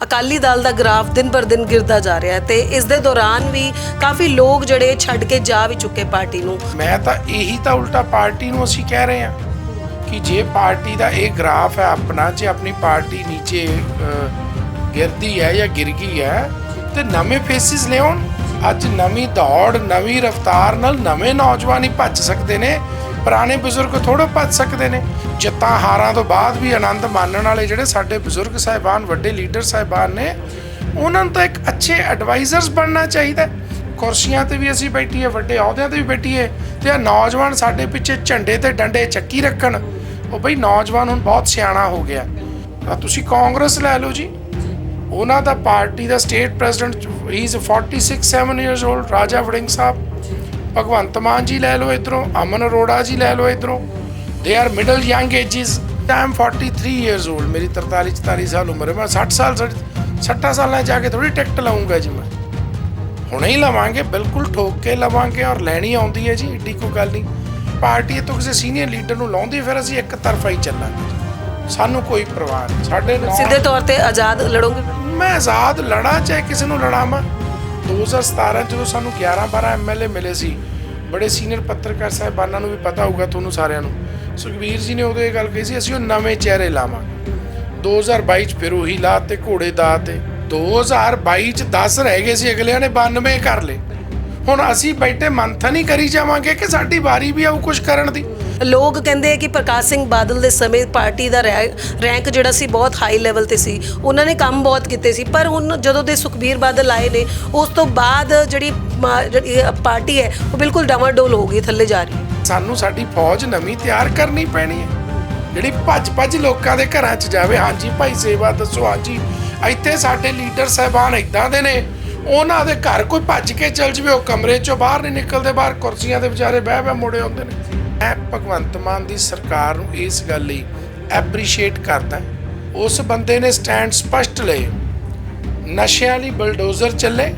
ਅਕਾਲੀ ਦਲ ਦਾ ਗ੍ਰਾਫ ਦਿਨ ਪਰ ਦਿਨ ਗਿਰਦਾ ਜਾ ਰਿਹਾ ਹੈ ਤੇ ਇਸ ਦੇ ਦੌਰਾਨ ਵੀ ਕਾਫੀ ਲੋਕ ਜਿਹੜੇ ਛੱਡ ਕੇ ਜਾ ਵੀ ਚੁੱਕੇ ਪਾਰਟੀ ਨੂੰ। ਮੈਂ ਤਾਂ ਇਹੀ ਤਾਂ ਉਲਟਾ ਪਾਰਟੀ ਨੂੰ ਅਸੀਂ ਕਹਿ ਰਹੇ ਹਾਂ ਕਿ ਜੇ ਪਾਰਟੀ ਦਾ ਇਹ ਗ੍ਰਾਫ ਹੈ ਆਪਣਾ ਜੇ ਆਪਣੀ ਪਾਰਟੀ ਨੀਚੇ ਅਹ, ਗਿਰਦੀ ਹੈ ਜਾਂ ਗਿਰ ਗਈ ਹੈ ਤੇ ਨਵੇਂ ਫੇਸਿਸ ਲਿਆਉਣ। ਅੱਜ ਨਵੀਂ ਦੌੜ ਨਵੀਂ ਰਫ਼ਤਾਰ ਨਾਲ ਨਵੇਂ ਨੌਜਵਾਨ ਹੀ ਭੱਜ ਸਕਦੇ ਨੇ। ਪੁਰਾਣੇ ਬਜ਼ੁਰਗ ਥੋੜਾ ਭੱਜ ਸਕਦੇ ਨੇ। ਜਿੱਤਾਂ ਹਾਰਾਂ ਤੋਂ ਬਾਅਦ ਵੀ ਆਨੰਦ ਮਾਣਨ ਵਾਲੇ ਜਿਹੜੇ ਸਾਡੇ ਬਜ਼ੁਰਗ ਸਾਹਿਬਾਨ, ਵੱਡੇ ਲੀਡਰ ਸਾਹਿਬਾਨ ਨੇ, ਉਹਨਾਂ ਨੂੰ ਤਾਂ ਇੱਕ ਅੱਛੇ ਐਡਵਾਈਜ਼ਰਸ ਬਣਨਾ ਚਾਹੀਦਾ ਕੁਰਸੀਆਂ ਤੇ ਵੀ ਅਸੀਂ ਬੈਠੀਏ, ਵੱਡੇ ਅਹੁਦਿਆਂ ਤੇ ਵੀ ਬੈਠੀਏ ਤੇ ਆ ਨੌਜਵਾਨ ਸਾਡੇ ਪਿੱਛੇ ਝੰਡੇ ਤੇ ਡੰਡੇ ਚੱਕੀ ਰੱਖਣ। ਉਹ ਬਈ ਨੌਜਵਾਨ ਹੁਣ ਬਹੁਤ ਸਿਆਣਾ ਹੋ ਗਿਆ। ਆ ਤੁਸੀਂ ਕਾਂਗਰਸ ਲੈ ਲਓ ਜੀ। ਉਹਨਾਂ ਦਾ party the state president he is 46 7 years old Raja Warring Sahib. Bhagwant Mann ਜੀ ਲੈ ਲਓ ਇਧਰੋਂ ਅਮਨ ਅਰੋੜਾ ਜੀ ਲੈ ਲਓ ਇਧਰੋਂ। They are middle young ages I am 43 years old ਮੇਰੀ 43 44 ਸਾਲ ਉਮਰ ਹੈ। ਮੈਂ 60 ਸਾਲ 60 ਸਾਲਾਂ ਜਾ ਕੇ ਥੋੜੀ ਟਿਕਟ ਲਾਉਂਗਾ ਜੀ ਮੈਂ। ਹੁਣੇ ਹੀ ਲਵਾਂਗੇ ਬਿਲਕੁਲ ਠੋਕ ਕੇ ਲਵਾਂਗੇ ਔਰ ਲੈਣੀ ਆਉਂਦੀ ਹੈ ਜੀ ਏਡੀ ਕੋਈ ਗੱਲ ਨਹੀਂ। ਪਾਰਟੀ ਤੋਂ ਕਿਸੇ ਸੀਨੀਅਰ ਲੀਡਰ ਨੂੰ ਲਾਉਂਦੀ ਫਿਰ ਅਸੀਂ ਇੱਕ ਤਰਫਾ ਹੀ ਚੱਲਾਂਗੇ ਸਾਨੂੰ ਕੋਈ ਪਰਵਾਹ ਨਹੀਂ। ਸਾਡੇ ਸਿੱਧੇ ਤੌਰ ਤੇ ਆਜ਼ਾਦ ਲੜੋਗੇ। ਮੈਂ ਆਜ਼ਾਦ ਲੜਾ ਚਾਹੇ ਕਿਸੇ ਨੂੰ ਲੜਾਵਾਂ। 2017 ਜਦੋਂ ਸਾਨੂੰ 11 12 ਐਮਐਲਏ ਮਿਲੇ ਸੀ, ਬੜੇ ਸੀਨੀਅਰ ਪੱਤਰਕਾਰ ਸਾਹਿਬਾਨਾਂ ਨੂੰ ਵੀ ਪਤਾ ਹੋਊਗਾ ਤੁਹਾਨੂੰ ਸਾਰਿਆਂ ਨੂੰ। ਸੁਖਬੀਰ ਜੀ ਨੇ ਉਦੋਂ ਇਹ ਗੱਲ ਕਹੀ ਸੀ, ਅਸੀਂ ਉਹ ਨਵੇਂ ਚਿਹਰੇ ਲਾਵਾਂਗੇ। 2022 ਚ ਫਿਰ ਉਹੀ ਲਾ ਤੇ ਘੋੜੇ ਦਾ ਤੇ 2022 ਚ 10 ਰਹਿ ਗਏ ਸੀ, ਅਗਲਿਆਂ ਨੇ 92 ਕਰ ਲਏ। ਹੁਣ ਅਸੀਂ ਬੈਠੇ ਮੰਥਨ ਹੀ ਕਰੀ ਜਾਵਾਂਗੇ ਕਿ ਸਾਡੀ ਵਾਰੀ ਵੀ ਆਊ ਕੁਝ ਕਰਨ ਦੀ? ਲੋਕ ਕਹਿੰਦੇ ਆ ਕਿ ਪ੍ਰਕਾਸ਼ ਸਿੰਘ ਬਾਦਲ ਦੇ ਸਮੇਂ ਪਾਰਟੀ ਦਾ ਰੈ- ਰੈਂਕ ਜਿਹੜਾ ਸੀ ਬਹੁਤ ਹਾਈ ਲੈਵਲ ਤੇ ਸੀ। ਉਹਨਾਂ ਨੇ ਕੰਮ ਬਹੁਤ ਕੀਤੇ ਸੀ, ਪਰ ਹੁਣ ਜਦੋਂ ਦੇ ਸੁਖਬੀਰ ਬਾਦਲ ਆਏ ਨੇ, ਉਸ ਤੋਂ ਬਾਅਦ ਜਿਹੜੀ ਮਾ- ਜਿਹੜੀ ਪਾਰਟੀ ਹੈ, ਉਹ ਬਿਲਕੁਲ ਡਵਾਂਡੋਲ ਹੋ ਗਈ, ਥੱਲੇ ਜਾ ਰਹੀ ਹੈ। ਸਾਨੂੰ ਸਾਡੀ ਫੌਜ ਨਵੀਂ ਤਿਆਰ ਕਰਨੀ ਪੈਣੀ ਹੈ। ਜਿਹੜੀ ਭੱਜ ਭੱਜ ਲੋਕਾਂ ਦੇ ਘਰਾਂ 'ਚ ਜਾਵੇ, ਹਾਂਜੀ ਭਾਈ ਸੇਵਾ ਦੱਸੋ, ਹਾਂਜੀ। ਇੱਥੇ ਸਾਡੇ ਲੀਡਰ ਸਾਹਿਬਾਨ ਇਦਾਂ ਦੇ ਨੇ, ਉਹਨਾਂ ਦੇ ਘਰ ਕੋਈ ਭੱਜ ਕੇ ਚੱਲ ਜਵੇ, ਉਹ ਕਮਰੇ 'ਚੋਂ ਬਾਹਰ ਨਹੀਂ ਨਿਕਲਦੇ, ਬਾਹਰ ਕੁਰਸੀਆਂ ਦੇ ਵਿਚਾਰੇ ਬਹਿ ਬਹਿ ਮੁੜੇ ਹੁੰਦੇ ਨੇ। ਮੈਂ ਭਗਵੰਤ ਮਾਨ ਦੀ ਸਰਕਾਰ ਨੂੰ ਇਸ ਗੱਲ ਲਈ ਐਪਰੀਸ਼ੀਏਟ ਕਰਦਾ ਉਸ ਬੰਦੇ ਨੇ ਸਟੈਂਡ ਸਪਸ਼ਟ ਲਏ। ਨਸ਼ਿਆਂ ਵਾਲੀ ਬਲਡੋਜ਼ਰ ਚੱਲੇ।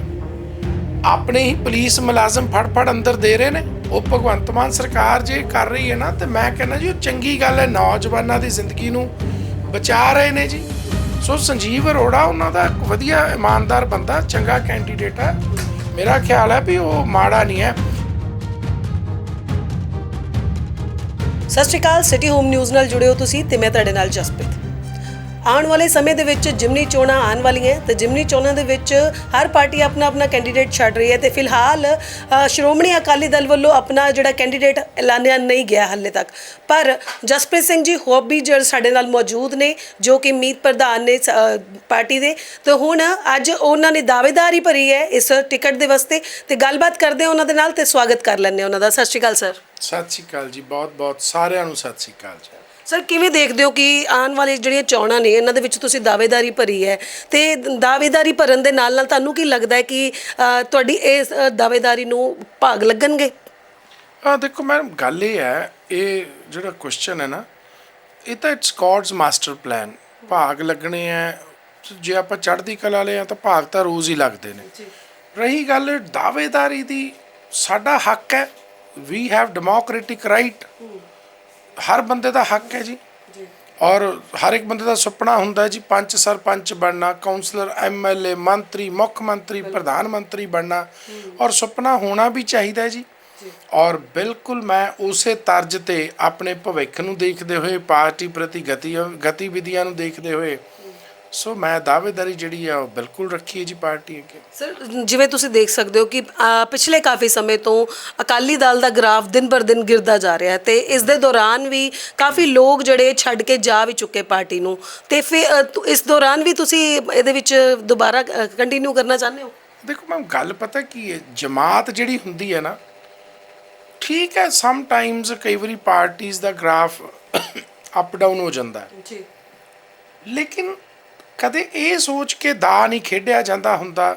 ਆਪਣੇ ਹੀ ਪੁਲਿਸ ਮੁਲਾਜ਼ਮ ਫੜ ਫੜ ਅੰਦਰ ਦੇ ਰਹੇ ਨੇ। ਉਹ ਭਗਵੰਤ ਮਾਨ ਸਰਕਾਰ ਜੇ ਕਰ ਰਹੀ ਹੈ ਨਾ, ਤੇ ਮੈਂ ਕਹਿੰਦਾ ਜੀ, ਉਹ ਚੰਗੀ ਗੱਲ ਹੈ, ਨੌਜਵਾਨਾਂ ਦੀ ਜ਼ਿੰਦਗੀ ਨੂੰ ਬਚਾ ਰਹੇ ਨੇ ਜੀ। ਸੋ ਸੰਜੀਵ ਅਰੋੜਾ ਉਹਨਾਂ ਦਾ ਵਧੀਆ ਇਮਾਨਦਾਰ ਬੰਦਾ, ਚੰਗਾ ਕੈਂਡੀਡੇਟ ਹੈ। ਮੇਰਾ ਖਿਆਲ ਹੈ ਵੀ ਉਹ ਮਾੜਾ ਨਹੀਂ ਹੈ। ਸਤਿ ਸ਼੍ਰੀ ਅਕਾਲ ਸਿਟੀ ਹੋਮ ਨਿਊਜ਼ ਨਾਲ ਜੁੜੇ ਹੋ ਤੁਸੀਂ ਤੇ ਮੈਂ ਤੁਹਾਡੇ ਨਾਲ ਜਸਪ੍ਰੀਤ। ਆਉਣ ਵਾਲੇ ਸਮੇਂ ਦੇ ਵਿੱਚ ਜਿਮਨੀ ਚੋਣਾਂ ਆਉਣ ਵਾਲੀਆਂ ਤੇ ਜਿਮਨੀ ਚੋਣਾਂ ਦੇ ਵਿੱਚ ਹਰ ਪਾਰਟੀ ਆਪਣਾ ਆਪਣਾ ਕੈਂਡੀਡੇਟ ਛੱਡ ਰਹੀ ਹੈ ਤੇ ਫਿਲਹਾਲ ਸ਼੍ਰੋਮਣੀ ਅਕਾਲੀ ਦਲ ਵੱਲੋਂ ਆਪਣਾ ਜਿਹੜਾ ਕੈਂਡੀਡੇਟ ਐਲਾਨਿਆ ਨਹੀਂ ਗਿਆ ਹਾਲੇ ਤੱਕ। ਪਰ ਜਸਪ੍ਰੀਤ ਸਿੰਘ ਜੀ ਹੋਬੀ ਵੀ ਸਾਡੇ ਨਾਲ ਮੌਜੂਦ ਨੇ, ਜੋ ਕਿ ਮੀਤ ਪ੍ਰਧਾਨ ਨੇ ਸ- ਪਾਰਟੀ ਦੇ, ਤੇ ਹੁਣ ਅੱਜ ਉਹਨਾਂ ਨੇ ਦਾਅਵੇਦਾਰੀ ਭਰੀ ਹੈ ਇਸ ਟਿਕਟ ਦੇ ਵਾਸਤੇ ਤੇ ਗੱਲਬਾਤ ਕਰਦੇ ਉਹਨਾਂ ਦੇ ਨਾਲ ਤੇ ਸਵਾਗਤ ਕਰ ਲੈਂਦੇ ਉਹਨਾਂ ਦਾ। ਸਤਿ ਸ਼੍ਰੀ ਅਕਾਲ, ਸਰ। ਸਤਿ ਸ਼੍ਰੀ ਅਕਾਲ ਜੀ ਬਹੁਤ ਬਹੁਤ ਸਾਰਿਆਂ ਨੂੰ ਸਤਿ ਸ਼੍ਰੀ ਅਕਾਲ ਜੀ। ਸਰ ਕਿਵੇਂ ਦੇਖਦੇ ਹੋ ਕਿ ਆਉਣ ਵਾਲੀ ਜਿਹੜੀਆਂ ਚੋਣਾਂ ਨੇ ਇਹਨਾਂ ਦੇ ਵਿੱਚ ਤੁਸੀਂ ਦਾਅਵੇਦਾਰੀ ਭਰੀ ਹੈ? ਤੇ ਦਾਅਵੇਦਾਰੀ ਭਰਨ ਦੇ ਨਾਲ ਨਾਲ ਤੁਹਾਨੂੰ ਕੀ ਲੱਗਦਾ ਹੈ ਕਿ ਅ, ਤੁਹਾਡੀ ਇਸ ਅ, ਦਾਅਵੇਦਾਰੀ ਨੂੰ ਭਾਗ ਲੱਗਣਗੇ? ਆ ਦੇਖੋ ਮੈਡਮ ਗੱਲ ਇਹ ਹੈ ਇਹ ਜਿਹੜਾ ਕੁਐਸਚਨ ਹੈ ਨਾ ਇਹ ਤਾਂ ਇਟਸ ਗॉड्स ਮਾਸਟਰ ਪਲਾਨ ਭਾਗ ਲੱਗਣੇ ਆ ਜੇ ਆਪਾਂ ਚੜ੍ਹਦੀ ਕਲਾ ਵਾਲੇ ਆ ਤਾਂ ਭਾਗ ਤਾਂ ਰੋਜ਼ ਹੀ ਲੱਗਦੇ ਨੇ। ਰਹੀ ਗੱਲ ਦਾਅਵੇਦਾਰੀ ਦੀ ਸਾਡਾ ਹੱਕ ਹੈ ਵੀ ਹੈਵ ਡੈਮੋਕ੍ਰੈਟਿਕ ਰਾਈਟ ਹਰ ਬੰਦੇ ਦਾ ਹੱਕ ਹੈ ਜੀ। ਔਰ ਹਰ ਇੱਕ ਬੰਦੇ ਦਾ ਸੁਪਨਾ ਹੁੰਦਾ ਹੈ ਜੀ ਪੰਚ ਸਰਪੰਚ ਬਣਨਾ ਕਾਉਂਸਲਰ ਐਮਐਲਏ ਮੰਤਰੀ ਮੁੱਖ ਮੰਤਰੀ ਪ੍ਰਧਾਨ ਮੰਤਰੀ ਬਣਨਾ। ਔਰ ਸੁਪਨਾ ਹੋਣਾ ਵੀ ਚਾਹੀਦਾ ਹੈ ਜੀ। ਔਰ ਬਿਲਕੁਲ ਮੈਂ ਉਸੇ ਤਰਜ ਤੇ ਆਪਣੇ ਭਵਿੱਖ ਨੂੰ ਦੇਖਦੇ ਹੋਏ ਪਾਰਟੀ ਪ੍ਰਤੀ ਗਤੀ ਗਤੀਵਿਧੀਆਂ ਨੂੰ ਦੇਖਦੇ ਹੋਏ ਸੋ ਮੈਂ ਦਾਅਵੇਦਾਰੀ ਜਿਹੜੀ ਆ ਉਹ ਬਿਲਕੁਲ ਰੱਖੀ ਹੈ ਜੀ ਪਾਰਟੀ ਅੱਗੇ। ਸਰ ਜਿਵੇਂ ਤੁਸੀਂ ਦੇਖ ਸਕਦੇ ਹੋ ਕਿ ਅ, ਪਿਛਲੇ ਕਾਫੀ ਸਮੇਂ ਤੋਂ ਅਕਾਲੀ ਦਲ ਦਾ ਗ੍ਰਾਫ ਦਿਨ ਪਰ ਦਿਨ ਗਿਰਦਾ ਜਾ ਰਿਹਾ ਹੈ ਤੇ ਇਸ ਦੇ ਦੌਰਾਨ ਵੀ ਕਾਫੀ ਲੋਕ ਜਿਹੜੇ ਛੱਡ ਕੇ ਜਾ ਵੀ ਚੁੱਕੇ ਪਾਰਟੀ ਨੂੰ। ਤੇ ਫਿਰ ਅ, ਤੁ- ਇਸ ਦੌਰਾਨ ਵੀ ਤੁਸੀਂ ਇਹਦੇ ਵਿੱਚ ਦੁਬਾਰਾ ਕੰਟੀਨਿਊ ਕਰਨਾ ਚਾਹੁੰਦੇ ਹੋ? ਦੇਖੋ ਮੈਂ ਗੱਲ ਪਤਾ ਕੀ ਹੈ ਜਮਾਤ ਜਿਹੜੀ ਹੁੰਦੀ ਹੈ ਨਾ ਠੀਕ ਹੈ ਸਮ ਟਾਈਮਸ ਕਈ ਵਾਰੀ ਪਾਰਟੀਆਂ ਦਾ ਗ੍ਰਾਫ ਅਪ ਡਾਊਨ ਹੋ ਜਾਂਦਾ ਹੈ। ਜੀ। ਲੇਕਿਨ ਕਦੇ ਇਹ ਸੋਚ ਕੇ ਦਾ ਨਹੀਂ ਖੇਡਿਆ ਜਾਂਦਾ ਹੁੰਦਾ।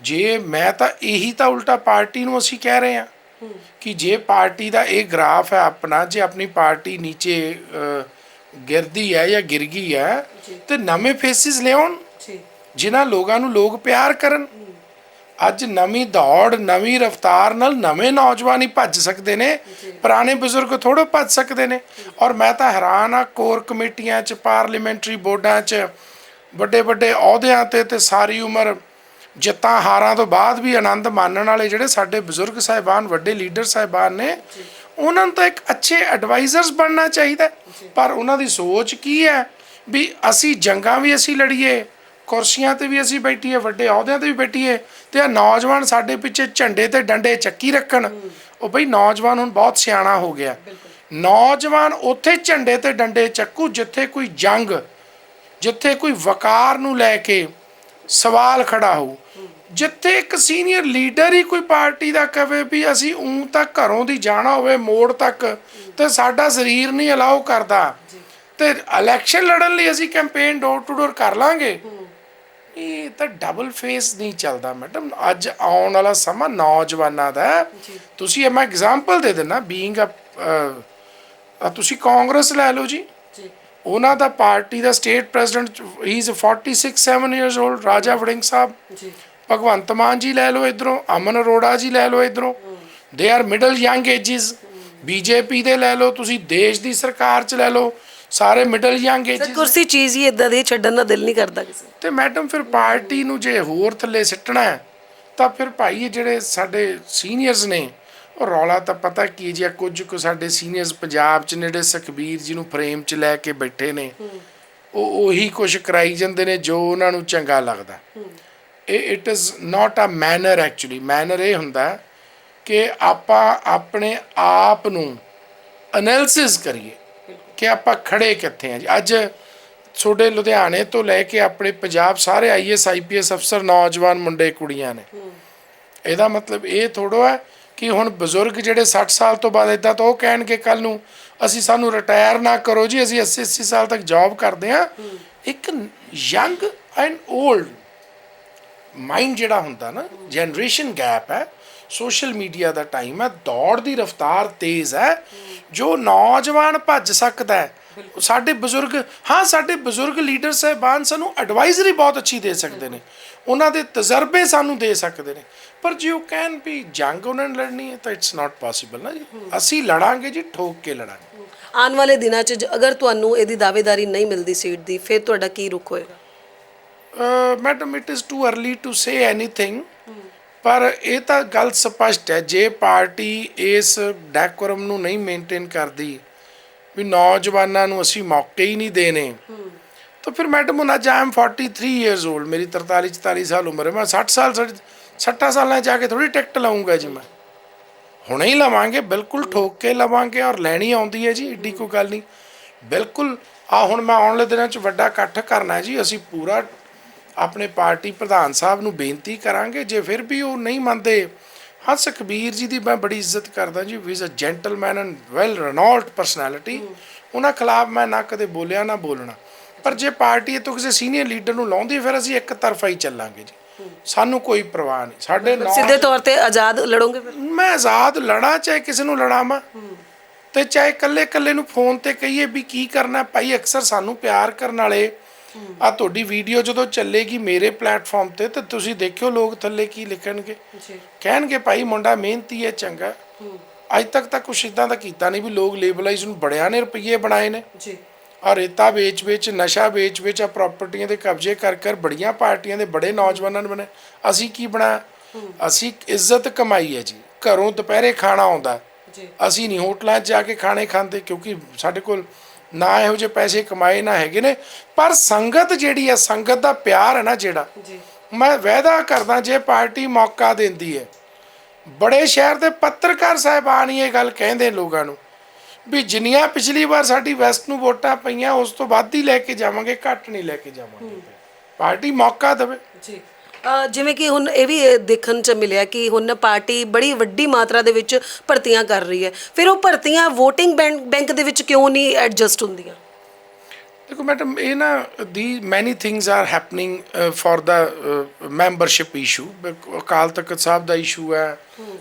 ਜੇ ਮੈਂ ਤਾਂ ਇਹੀ ਤਾਂ ਉਲਟਾ ਪਾਰਟੀ ਨੂੰ ਅਸੀਂ ਕਹਿ ਰਹੇ ਹਾਂ ਕਿ ਜੇ ਪਾਰਟੀ ਦਾ ਇਹ ਗ੍ਰਾਫ ਹੈ ਆਪਣਾ ਜੇ ਆਪਣੀ ਪਾਰਟੀ ਨੀਚੇ ਗਿਰਦੀ ਹੈ ਜਾਂ ਗਿਰ ਗਈ ਹੈ ਤੇ ਨਵੇਂ ਫੇਸਿਸ ਲਿਆਉਣ ਜਿਨ੍ਹਾਂ ਲੋਕਾਂ ਨੂੰ ਲੋਕ ਪਿਆਰ ਕਰਨ। ਅੱਜ ਨਵੀਂ ਦੌੜ ਨਵੀਂ ਰਫ਼ਤਾਰ ਨਾਲ ਨਵੇਂ ਨੌਜਵਾਨ ਹੀ ਭੱਜ ਸਕਦੇ ਨੇ ਪੁਰਾਣੇ ਬਜ਼ੁਰਗ ਥੋੜਾ ਭੱਜ ਸਕਦੇ ਨੇ। ਔਰ ਮੈਂ ਤਾਂ ਹੈਰਾਨ ਆ ਕੋਰ ਕਮੇਟੀਆਂ 'ਚ ਪਾਰਲੀਮੈਂਟਰੀ ਬੋਰਡਾਂ 'ਚ ਵੱਡੇ ਵੱਡੇ ਅਹੁਦਿਆਂ ਤੇ ਤੇ ਸਾਰੀ ਉਮਰ ਜਿੱਤਾਂ ਹਾਰਾਂ ਤੋਂ ਬਾਅਦ ਵੀ ਆਨੰਦ ਮਾਣਨ ਵਾਲੇ ਜਿਹੜੇ ਸਾਡੇ ਬਜ਼ੁਰਗ ਸਾਹਿਬਾਨ ਵੱਡੇ ਲੀਡਰ ਸਾਹਿਬਾਨ ਨੇ ਉਹਨਾਂ ਨੂੰ ਤਾਂ ਇੱਕ ਅੱਛੇ ਐਡਵਾਈਜ਼ਰਸ ਬਣਨਾ ਚਾਹੀਦਾ। ਪਰ ਉਹਨਾਂ ਦੀ ਸੋਚ ਕੀ ਹੈ ਵੀ ਅਸੀਂ ਜੰਗਾਂ ਵੀ ਅਸੀਂ ਲੜੀਏ ਕੁਰਸੀਆਂ ਤੇ ਵੀ ਅਸੀਂ ਬੈਠੀਏ ਵੱਡੇ ਅਹੁਦਿਆਂ ਤੇ ਵੀ ਬੈਠੀਏ ਤੇ ਆ ਨੌਜਵਾਨ ਸਾਡੇ ਪਿੱਛੇ ਝੰਡੇ ਤੇ ਡੰਡੇ ਚੱਕੀ ਰੱਖਣ ਉਹ ਬਈ ਨੌਜਵਾਨ ਹੁਣ ਬਹੁਤ ਸਿਆਣਾ ਹੋ ਗਿਆ। ਨੌਜਵਾਨ ਉੱਥੇ ਝੰਡੇ ਤੇ ਡੰਡੇ ਚੱਕੂ ਜਿੱਥੇ ਕੋਈ ਜੰਗ ਜਿੱਥੇ ਕੋਈ ਵਕਾਰ ਨੂੰ ਲੈ ਕੇ ਸਵਾਲ ਖੜਾ ਹੋ ਜਿੱਥੇ ਇੱਕ ਸੀਨੀਅਰ ਲੀਡਰ ਹੀ ਕੋਈ ਪਾਰਟੀ ਦਾ ਕਵੇ ਵੀ ਅਸੀਂ ਉਂ ਤੱਕ ਘਰੋਂ ਦੀ ਜਾਣਾ ਹੋਵੇ ਮੋੜ ਤੱਕ ਤੇ ਸਾਡਾ ਸਰੀਰ ਨਹੀਂ ਅਲਾਉ ਕਰਦਾ। ਤੇ ਇਲੈਕਸ਼ਨ ਲੜਨ ਲਈ ਅਸੀਂ ਕੈਂਪੇਨ ਡੋਰ ਟੂ ਡੋਰ ਕਰ ਲਾਂਗੇ। ਇਹ ਤਾਂ ਡਬਲ ਫੇਸ ਨਹੀਂ ਚੱਲਦਾ ਮੈਡਮ ਅੱਜ ਆਉਣ ਵਾਲਾ ਸਮਾਂ ਨੌਜਵਾਨਾਂ ਦਾ। ਤੁਸੀਂ ਇਹ ਮੈਂ ਐਗਜ਼ਾਮਪਲ ਦੇ ਦਿੰਦਾ ਬੀਇੰਗ ਅ ਤੁਸੀਂ ਕਾਂਗਰਸ ਲੈ ਲਓ ਜੀ। ਉਹਨਾਂ ਦਾ party the state president he is 46 7 years old Raja Warring Sahib ਜੀ। ਭਗਵੰਤ ਮਾਨ ਜੀ ਲੈ ਲਓ ਇਧਰੋਂ ਅਮਨ ਅਰੋੜਾ ਜੀ ਲੈ ਲਓ ਇਧਰੋਂ। They are middle young ages BJP ਦੇ ਲੈ ਲਓ ਤੁਸੀਂ ਦੇਸ਼ ਦੀ ਸਰਕਾਰ ਚ ਲੈ ਲਓ। ਸਾਰੇ ਮਿਡਲ ਯੰਗ ਏਜਸ ਕੁਰਸੀ ਚੀਜ਼ ਹੀ ਇਦਾਂ ਦੀ ਛੱਡਣ ਦਾ ਦਿਲ ਨਹੀਂ ਕਰਦਾ ਕਿਸੇ ਤੇ ਮੈਡਮ ਫਿਰ ਪਾਰਟੀ ਨੂੰ ਜੇ ਹੋਰ ਥੱਲੇ ਸਿੱਟਣਾ ਹੈ, ਤਾਂ ਫਿਰ ਭਾਈ ਜਿਹੜੇ ਸਾਡੇ ਸੀਨੀਅਰਸ ਨੇ ਰੌਲਾ ਤਾਂ ਪਤਾ ਕੀ ਜੀ ਕੁਝ ਕੁ ਸਾਡੇ ਸੀਨੀਅਰਸ ਪੰਜਾਬ ਚ ਨੇੜੇ ਸੁਖਬੀਰ ਜੀ ਨੂੰ ਫਰੇਮ ਚ ਲੈ ਕੇ ਬੈਠੇ ਨੇ ਉਹ ਉਹੀ ਕੁਝ ਕਰਾਈ ਜਾਂਦੇ ਨੇ ਜੋ ਉਹਨਾਂ ਨੂੰ ਚੰਗਾ ਲੱਗਦਾ। ਇਹ it is not a manner actually manner ਇਹ ਹੁੰਦਾ ਕਿ ਆਪਾਂ ਆਪਣੇ ਆਪ ਨੂੰ ਅਨਾਲਿਸਿਸ ਕਰੀਏ ਕਿ ਆਪਾਂ ਖੜੇ ਕਿੱਥੇ ਆ ਜੀ। ਅੱਜ ਛੋਟੇ ਲੁਧਿਆਣੇ ਤੋਂ ਲੈ ਕੇ ਆਪਣੇ ਪੰਜਾਬ ਸਾਰੇ ਆਈਐਸ ਆਈਪੀਐਸ ਅਫਸਰ ਨੌਜਵਾਨ ਮੁੰਡੇ ਕੁੜੀਆਂ ਨੇ। ਇਹਦਾ ਮਤਲਬ ਇਹ ਥੋੜੋ ਹੈ ਕਿ ਹੁਣ ਬਜ਼ੁਰਗ ਜਿਹੜੇ 60 ਸਾਲ ਤੋਂ ਬਾਅਦ ਇਦਾਂ ਤਾਂ ਉਹ ਕਹਿਣਗੇ ਕੱਲ ਨੂੰ, ਅਸੀਂ ਸਾਨੂੰ ਰਿਟਾਇਰ ਨਾ ਕਰੋ ਜੀ, ਅਸੀਂ 80 80 ਸਾਲ ਤੱਕ ਜੌਬ ਕਰਦੇ ਹਾਂ। ਇੱਕ ਯੰਗ ਐਂਡ 올ਡ ਮਾਈਂਡ ਜਿਹੜਾ ਹੁੰਦਾ ਨਾ ਜਨਰੇਸ਼ਨ ਗੈਪ ਹੈ ਸੋਸ਼ਲ ਮੀਡੀਆ ਦਾ ਟਾਈਮ ਹੈ, ਦੌੜ ਦੀ ਰਫ਼ਤਾਰ ਤੇਜ਼ ਹੈ, ਜੋ ਨੌਜਵਾਨ ਭੱਜ ਸਕਦਾ ਹੈ। ਸਾਡੇ ਬਜ਼ੁਰਗ, ਹਾਂ, ਸਾਡੇ ਬਜ਼ੁਰਗ ਲੀਡਰ ਸਾਹਿਬਾਨ ਸਾਨੂੰ ਐਡਵਾਈਜ਼ਰੀ ਬਹੁਤ ਅੱਛੀ ਦੇ ਸਕਦੇ ਨੇ। ਉਹਨਾਂ ਦੇ ਤਜਰਬੇ ਸਾਨੂੰ ਦੇ ਸਕਦੇ ਨੇ। ਪਰ ਜੇ ਉਹ ਕਹਿਣ ਵੀ ਜੰਗ ਉਹਨਾਂ ਨੇ ਲੜਨੀ ਹੈ ਤਾਂ ਇਟਸ ਨਾਟ ਪੋਸੀਬਲ ਨਾ ਜੀ। ਅਸੀਂ ਲੜਾਂਗੇ ਜੀ ਠੋਕ ਕੇ ਲੜਾਂਗੇ। ਆਉਣ ਵਾਲੇ ਦਿਨਾਂ 'ਚ ਜ- ਅਗਰ ਤੁਹਾਨੂੰ ਇਹਦੀ ਦਾਅਵੇਦਾਰੀ ਨਹੀਂ ਮਿਲਦੀ ਸੀਟ ਦੀ ਫਿਰ ਤੁਹਾਡਾ ਕੀ ਰੁਖ ਹੋਏਗਾ? Madam it is too early to say anything ਪਰ ਇਹ ਤਾਂ ਗੱਲ ਸਪਸ਼ਟ ਹੈ ਜੇ ਪਾਰਟੀ ਇਸ ਡੈਕੋਰਮ ਨੂੰ ਨਹੀਂ ਮੇਨਟੇਨ ਕਰਦੀ ਵੀ ਨੌਜਵਾਨਾਂ ਨੂੰ ਅਸੀਂ ਮੌਕੇ ਹੀ ਨਹੀਂ ਦੇਣੇ ਤਾਂ ਫਿਰ ਮੈਡਮ ਅੱਜ ਆਮ 43 ਇਅਰਸ 올ਡ ਮੇਰੀ 43 44 ਸਾਲ ਉਮਰ ਹੈ। ਮੈਂ 60 ਸਾਲ 60 ਸਾਲਾਂ 'ਚ ਜਾ ਕੇ ਥੋੜੀ ਟਿਕਟ ਲਾਉਂਗਾ ਜੀ ਮੈਂ। ਹੁਣੇ ਹੀ ਲਵਾਂਗੇ ਬਿਲਕੁਲ ਠੋਕ ਕੇ ਲਵਾਂਗੇ ਔਰ ਲੈਣੀ ਆਉਂਦੀ ਹੈ ਜੀ ਏਡੀ ਕੋਈ ਗੱਲ ਨਹੀਂ। ਬਿਲਕੁਲ ਆ ਹੁਣ ਮੈਂ ਆਉਣ ਵਾਲੇ ਦਿਨਾਂ 'ਚ ਵੱਡਾ ਇਕੱਠ ਕਰਨਾ ਜੀ ਅਸੀਂ ਪੂਰਾ ਆਪਣੇ ਪਾਰਟੀ ਪ੍ਰਧਾਨ ਸਾਹਿਬ ਨੂੰ ਬੇਨਤੀ ਕਰਾਂਗੇ ਜੇ ਫਿਰ ਵੀ ਉਹ ਨਹੀਂ ਮੰਨਦੇ ਹਾਂ ਸੁਖਬੀਰ ਜੀ ਦੀ ਮੈਂ ਬੜੀ ਇੱਜ਼ਤ ਕਰਦਾ ਜੀ he is a gentleman and well renowned personality ਉਹਨਾਂ ਖਿਲਾਫ ਮੈਂ ਨਾ ਕਦੇ ਬੋਲਿਆ ਨਾ ਬੋਲਣਾ। ਪਰ ਜੇ ਪਾਰਟੀ ਤੋਂ ਕਿਸੇ ਸੀਨੀਅਰ ਲੀਡਰ ਨੂੰ ਲਾਉਂਦੀ ਹੈ, ਫਿਰ ਅਸੀਂ ਇੱਕ ਤਰਫਾ ਹੀ ਚੱਲਾਂਗੇ ਜੀ। ਸਾਨੂੰ ਕੋਈ ਪਰਵਾਹ ਨਹੀਂ। ਸਾਡੇ ਨੌ ਸਿੱਧੇ ਤੌਰ ਤੇ ਆਜ਼ਾਦ ਲੜੋਗੇ ਫਿਰ? ਮੈਂ ਆਜ਼ਾਦ ਲੜਾਂ ਚਾਹੇ ਕਿਸੇ ਨੂੰ ਲੜਾਵਾਂ। ਤੇ ਚਾਹੇ ਇਕੱਲੇ ਇਕੱਲੇ ਨੂੰ ਫੋਨ ਤੇ ਕਹੀਏ ਵੀ ਕੀ ਕਰਨਾ। ਭਾਈ ਅਕਸਰ ਸਾਨੂੰ ਪਿਆਰ ਕਰਨ ਵਾਲੇ ਆ ਤੁਹਾਡੀ ਵੀਡੀਓ ਜਦੋਂ ਚੱਲੇਗੀ ਮੇਰੇ ਪਲੇਟਫਾਰਮ ਤੇ ਤੇ ਤੁਸੀਂ ਦੇਖਿਓ ਲੋਕ ਥੱਲੇ ਕੀ ਲਿਖਣਗੇ। ਜੀ। ਕਹਿਣਗੇ ਭਾਈ ਮੁੰਡਾ ਮਿਹਨਤੀ ਹੈ ਚੰਗਾ। ਅੱਜ ਤੱਕ ਤਾਂ ਕੁਛ ਇਦਾਂ ਦਾ ਕੀਤਾ ਨਹੀਂ ਵੀ ਲੋਕ ਲੇਬਲਾਈਜ਼ ਨੂੰ ਬੜਿਆਂ ਨੇ ਰੁਪਈਏ ਬਣਾਏ ਨੇ। ਜੀ। ਆ ਰੇਤਾ ਵੇਚ ਵੇਚ ਨਸ਼ਾ ਵੇਚ ਵੇਚ ਆ ਪ੍ਰਾਪਰਟੀਆਂ ਦੇ ਕਬਜ਼ੇ ਕਰ ਕਰ ਬੜੀਆਂ ਪਾਰਟੀਆਂ ਦੇ ਬੜੇ ਨੌਜਵਾਨਾਂ ਨੇ ਬਣੇ। ਅਸੀਂ ਕੀ ਬਣਾਇਆ? ਅਸੀਂ ਇੱਜ਼ਤ ਕਮਾਈ ਹੈ ਜੀ। ਘਰੋਂ ਦੁਪਹਿਰੇ ਖਾਣਾ ਆਉਂਦਾ। ਜੀ। ਅਸੀਂ ਨਹੀਂ ਹੋਟਲਾਂ 'ਚ ਜਾ ਕੇ ਖਾਣੇ ਖਾਂਦੇ ਕਿਉਂਕਿ ਸਾਡੇ ਕੋਲ ਨਾ ਇਹੋ ਜਿਹੇ ਪੈਸੇ ਕਮਾਏ ਨਾ ਹੈਗੇ ਨੇ। ਪਰ ਸੰਗਤ ਜਿਹੜੀ ਹੈ ਸੰਗਤ ਦਾ ਪਿਆਰ ਹੈ ਨਾ ਜਿਹੜਾ। ਜੀ। ਮੈਂ ਵਾਅਦਾ ਕਰਦਾ ਜੇ ਪਾਰਟੀ ਮੌਕਾ ਦਿੰਦੀ ਹੈ। ਬੜੇ ਸ਼ਹਿਰ ਦੇ ਪੱਤਰਕਾਰ ਸਾਹਿਬਾਨ ਇਹ ਗੱਲ ਕਹਿੰਦੇ ਲੋਕਾਂ ਨੂੰ। ਵੀ ਜਿੰਨੀਆਂ ਪਿਛਲੀ ਵਾਰ ਸਾਡੀ ਵੈਸਟ ਨੂੰ ਵੋਟਾਂ ਪਈਆਂ ਉਸ ਤੋਂ ਵੱਧ ਹੀ ਲੈ ਕੇ ਜਾਵਾਂਗੇ ਘੱਟ ਨਹੀਂ ਲੈ ਕੇ ਜਾਵਾਂਗੇ। ਪਾਰਟੀ ਮੌਕਾ ਦੇਵੇ। ਜੀ। ਜਿਵੇਂ ਕਿ ਹੁਣ ਇਹ ਵੀ ਦੇਖਣ ਚ ਮਿਲਿਆ ਕਿ ਹੁਣ ਪਾਰਟੀ ਬੜੀ ਵੱਡੀ ਮਾਤਰਾ ਦੇ ਵਿੱਚ ਭਰਤੀਆਂ ਕਰ ਰਹੀ ਹੈ। ਫਿਰ ਉਹ ਭਰਤੀਆਂ VOTING ਬੈਂਕ ਦੇ ਵਿੱਚ ਕਿਉਂ ਨਹੀਂ ਐਡਜਸਟ ਹੁੰਦੀਆਂ? ਦੇਖੋ ਮੈਡਮ ਇਹ ਨਾ the many things are happening for the membership issue Akal Takht Sahib the issue ਹੈ।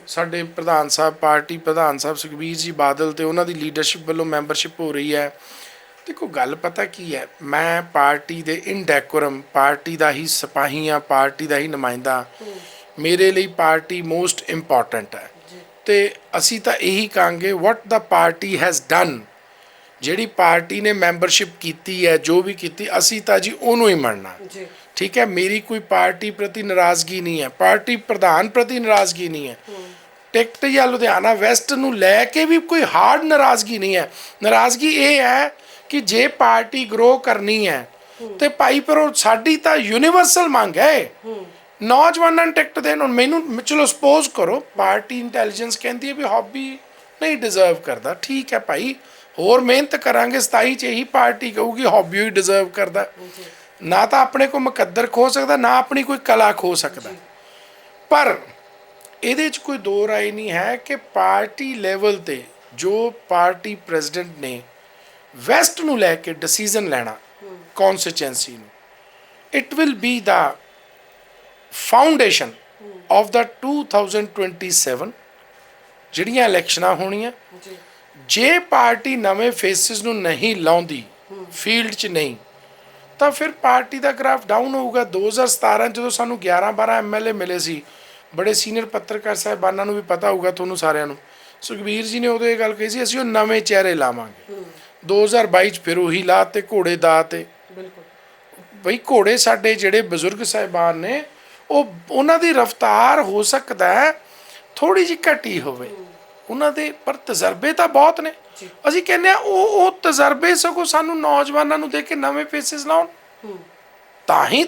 ਸਾਡੇ ਪ੍ਰਧਾਨ ਸਾਹਿਬ ਪਾਰਟੀ ਪ੍ਰਧਾਨ ਸਾਹਿਬ ਸੁਖਬੀਰ ਜੀ ਬਾਦਲ ਤੇ ਉਹਨਾਂ ਦੀ ਲੀਡਰਸ਼ਿਪ ਵੱਲੋਂ ਮੈਂਬਰਸ਼ਿਪ ਹੋ ਰਹੀ ਹੈ। ਦੇਖੋ ਗੱਲ ਪਤਾ ਕੀ ਹੈ? ਮੈਂ ਪਾਰਟੀ ਦੇ ਇਨਡੈਕੋਰਮ ਪਾਰਟੀ ਦਾ ਹੀ ਸਿਪਾਹੀ ਹਾਂ ਪਾਰਟੀ ਦਾ ਹੀ ਨੁਮਾਇੰਦਾ। ਮੇਰੇ ਲਈ ਪਾਰਟੀ ਮੋਸਟ ਇੰਪੋਰਟੈਂਟ ਹੈ। ਤੇ ਅਸੀਂ ਤਾਂ ਇਹੀ ਕਹਾਂਗੇ what the party has done ਜਿਹੜੀ ਪਾਰਟੀ ਨੇ ਮੈਂਬਰਸ਼ਿਪ ਕੀਤੀ ਹੈ ਜੋ ਵੀ ਕੀਤੀ ਅਸੀਂ ਤਾਂ ਜੀ ਉਹਨੂੰ ਹੀ ਮੰਨਣਾ। ਜੀ। ਠੀਕ ਹੈ ਮੇਰੀ ਕੋਈ ਪਾਰਟੀ ਪ੍ਰਤੀ ਨਾਰਾਜ਼ਗੀ ਨਹੀਂ ਹੈ। ਪਾਰਟੀ ਪ੍ਰਧਾਨ ਪ੍ਰਤੀ ਨਾਰਾਜ਼ਗੀ ਨਹੀਂ ਹੈ। ਟਿਕਟ ਜਾਂ ਲੁਧਿਆਣਾ ਵੈਸਟ ਨੂੰ ਲੈ ਕੇ ਵੀ ਕੋਈ ਹਾਰਡ ਨਾਰਾਜ਼ਗੀ ਨਹੀਂ ਹੈ। ਨਾਰਾਜ਼ਗੀ ਇਹ ਹੈ ਕਿ ਜੇ ਪਾਰਟੀ ਗਰੋ ਕਰਨੀ ਹੈ ਤੇ ਭਾਈ ਪਰ ਉਹ ਸਾਡੀ ਤਾਂ ਯੂਨੀਵਰਸਲ ਮੰਗ ਹੈ। ਨੌਜਵਾਨਾਂ ਨੂੰ ਟਿਕਟ ਦੇਣ ਹੁਣ ਮੈਨੂੰ ਚਲੋ ਸਪੋਜ਼ ਕਰੋ ਪਾਰਟੀ ਇੰਟੈਲੀਜੈਂਸ ਕਹਿੰਦੀ ਹੈ ਵੀ ਹੌਬੀ ਨਹੀਂ ਡਿਜ਼ਰਵ ਕਰਦਾ। ਠੀਕ ਹੈ ਭਾਈ ਹੋਰ ਮਿਹਨਤ ਕਰਾਂਗੇ 27 ਚ ਇਹੀ ਪਾਰਟੀ ਕਹੂਗੀ ਹੌਬੀ ਹੀ ਡਿਜ਼ਰਵ ਕਰਦਾ। ਨਾ ਤਾਂ ਆਪਣੇ ਕੋ ਮੁਕੱਦਰ ਖੋ ਸਕਦਾ ਨਾ ਆਪਣੀ ਕੋਈ ਕਲਾ ਖੋ ਸਕਦਾ। ਪਰ ਇਹਦੇ 'ਚ ਕੋਈ ਦੋ ਰਾਏ ਨਹੀਂ ਹੈ ਕਿ ਪਾਰਟੀ ਲੈਵਲ ਤੇ ਜੋ ਪਾਰਟੀ ਪ੍ਰੈਜ਼ੀਡੈਂਟ ਨੇ ਵੈਸਟ ਨੂੰ ਲੈ ਕੇ ਡਿਸੀਜਨ ਲੈਣਾ ਕਨਸਟੀਚੁਐਂਸੀ ਨੂੰ it will be the foundation of the 2027 ਜਿਹੜੀਆਂ ਇਲੈਕਸ਼ਨਾਂ ਹੋਣੀਆਂ। ਜੀ। ਜੇ ਪਾਰਟੀ ਨਵੇਂ ਫੇਸਿਸ ਨੂੰ ਨਹੀਂ ਲਾਉਂਦੀ ਫੀਲਡ 'ਚ ਨਹੀਂ ਤਾਂ ਫਿਰ ਪਾਰਟੀ ਦਾ ਗ੍ਰਾਫ ਡਾਊਨ ਹੋਊਗਾ। 2017 ਜਦੋਂ ਸਾਨੂੰ 11 12 ਐਮਐਲਏ ਮਿਲੇ ਸੀ ਬੜੇ ਸੀਨੀਅਰ ਪੱਤਰਕਾਰ ਸਾਹਿਬਾਨਾਂ ਨੂੰ ਵੀ ਪਤਾ ਹੋਊਗਾ ਤੁਹਾਨੂੰ ਸਾਰਿਆਂ ਨੂੰ। ਸੁਖਬੀਰ ਜੀ ਨੇ ਉਦੋਂ ਇਹ ਗੱਲ ਕਹੀ ਸੀ ਅਸੀਂ ਉਹ ਨਵੇਂ ਚਿਹਰੇ ਲਾਵਾਂਗੇ। 2022 ਚ ਫਿਰ ਉਹੀ ਲਾ ਤੇ ਘੋੜੇ ਦਾ ਤੇ। ਬਿਲਕੁਲ। ਬਈ ਘੋੜੇ ਸਾਡੇ ਜਿਹੜੇ ਬਜ਼ੁਰਗ ਸਾਹਿਬਾਨ ਨੇ ਉਹ ਉਹਨਾਂ ਦੀ ਰਫ਼ਤਾਰ ਹੋ ਸਕਦਾ ਹੈ ਥੋੜੀ ਜਿਹੀ ਘਟੀ ਹੋਵੇ। ਉਹਨਾਂ ਦੇ ਪਰ ਤਜਰਬੇ ਤਾਂ ਬਹੁਤ ਨੇ। ਅਸੀਂ ਕਹਿੰਦੇ ਆ ਉਹ ਉਹ ਤਜਰਬੇ ਸਗੋਂ ਸਾਨੂੰ ਨੌਜਵਾਨਾਂ ਨੂੰ ਦੇ ਕੇ ਨਵੇਂ ਫੇਸਿਸ ਲਾਉਣ। ਤਾਂ ਹੀ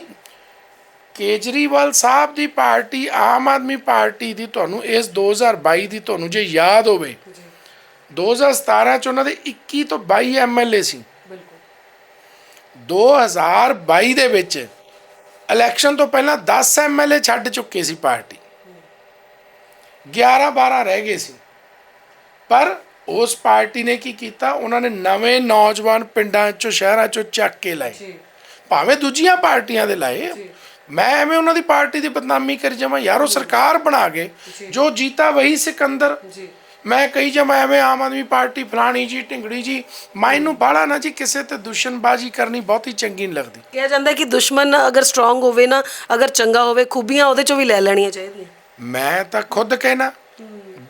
ਕੇਜਰੀਵਾਲ ਸਾਹਿਬ ਦੀ ਪਾਰਟੀ ਆਮ ਆਦਮੀ ਪਾਰਟੀ ਦੀ ਤੁਹਾਨੂੰ ਇਸ 2022 ਦੀ ਤੁਹਾਨੂੰ ਜੇ ਯਾਦ ਹੋਵੇ। 2017 ਚ ਉਹਨਾਂ ਦੇ 21 ਤੋਂ 22 ਐਮਐਲਏ ਸੀ। ਬਿਲਕੁਲ। 2022 ਦੇ ਵਿੱਚ ਇਲੈਕਸ਼ਨ ਤੋਂ ਪਹਿਲਾਂ 10 ਐਮਐਲਏ ਛੱਡ ਚੁੱਕੇ ਸੀ ਪਾਰਟੀ। 11 12 ਰਹਿ ਗਏ ਸੀ। ਪਰ ਉਸ ਪਾਰਟੀ ਨੇ ਕੀ ਕੀਤਾ? ਉਹਨਾਂ ਨੇ ਨਵੇਂ ਨੌਜਵਾਨ ਪਿੰਡਾਂ ਚੋਂ ਸ਼ਹਿਰਾਂ ਚੋਂ ਚੱਕ ਕੇ ਲਾਏ। ਜੀ। ਭਾਵੇਂ ਦੂਜੀਆਂ ਪਾਰਟੀਆਂ ਦੇ ਲਾਏ। ਮੈਂ ਐਵੇਂ ਉਹਨਾਂ ਦੀ ਪਾਰਟੀ ਦੀ ਬਦਨਾਮੀ ਕਰੀ ਜਾਵਾਂ ਯਾਰ ਉਹ ਸਰਕਾਰ ਬਣਾ ਗਏ ਜੋ। ਜੀਤਾ ਵਹੀ ਸਿਕੰਦਰ। ਜੀ। ਮੈਂ ਕਹੀ ਜਾਵਾਂ ਐਵੇਂ ਆਮ ਆਦਮੀ ਪਾਰਟੀ ਫਲਾਣੀ ਜੀ ਢਿੰਗੜੀ ਜੀ ਮੈਨੂੰ ਬਾਹਲਾ ਨਾ ਜੀ ਕਿਸੇ ਤੇ ਦੁਸ਼ਮਣਬਾਜ਼ੀ ਕਰਨੀ ਬਹੁਤੀ ਚੰਗੀ ਨਹੀਂ ਲੱਗਦੀ। ਕਿਹਾ ਜਾਂਦਾ ਹੈ ਕਿ ਦੁਸ਼ਮਣ ਅਗਰ ਸਟਰੋਂਗ ਹੋਵੇ ਨਾ ਅਗਰ ਚੰਗਾ ਹੋਵੇ ਖੂਬੀਆਂ ਉਹਦੇ ਚੋਂ ਵੀ ਲੈ ਲੈਣੀਆਂ ਚਾਹੀਦੀਆਂ। ਮੈਂ ਤਾਂ ਖੁਦ ਕਹਿਣਾ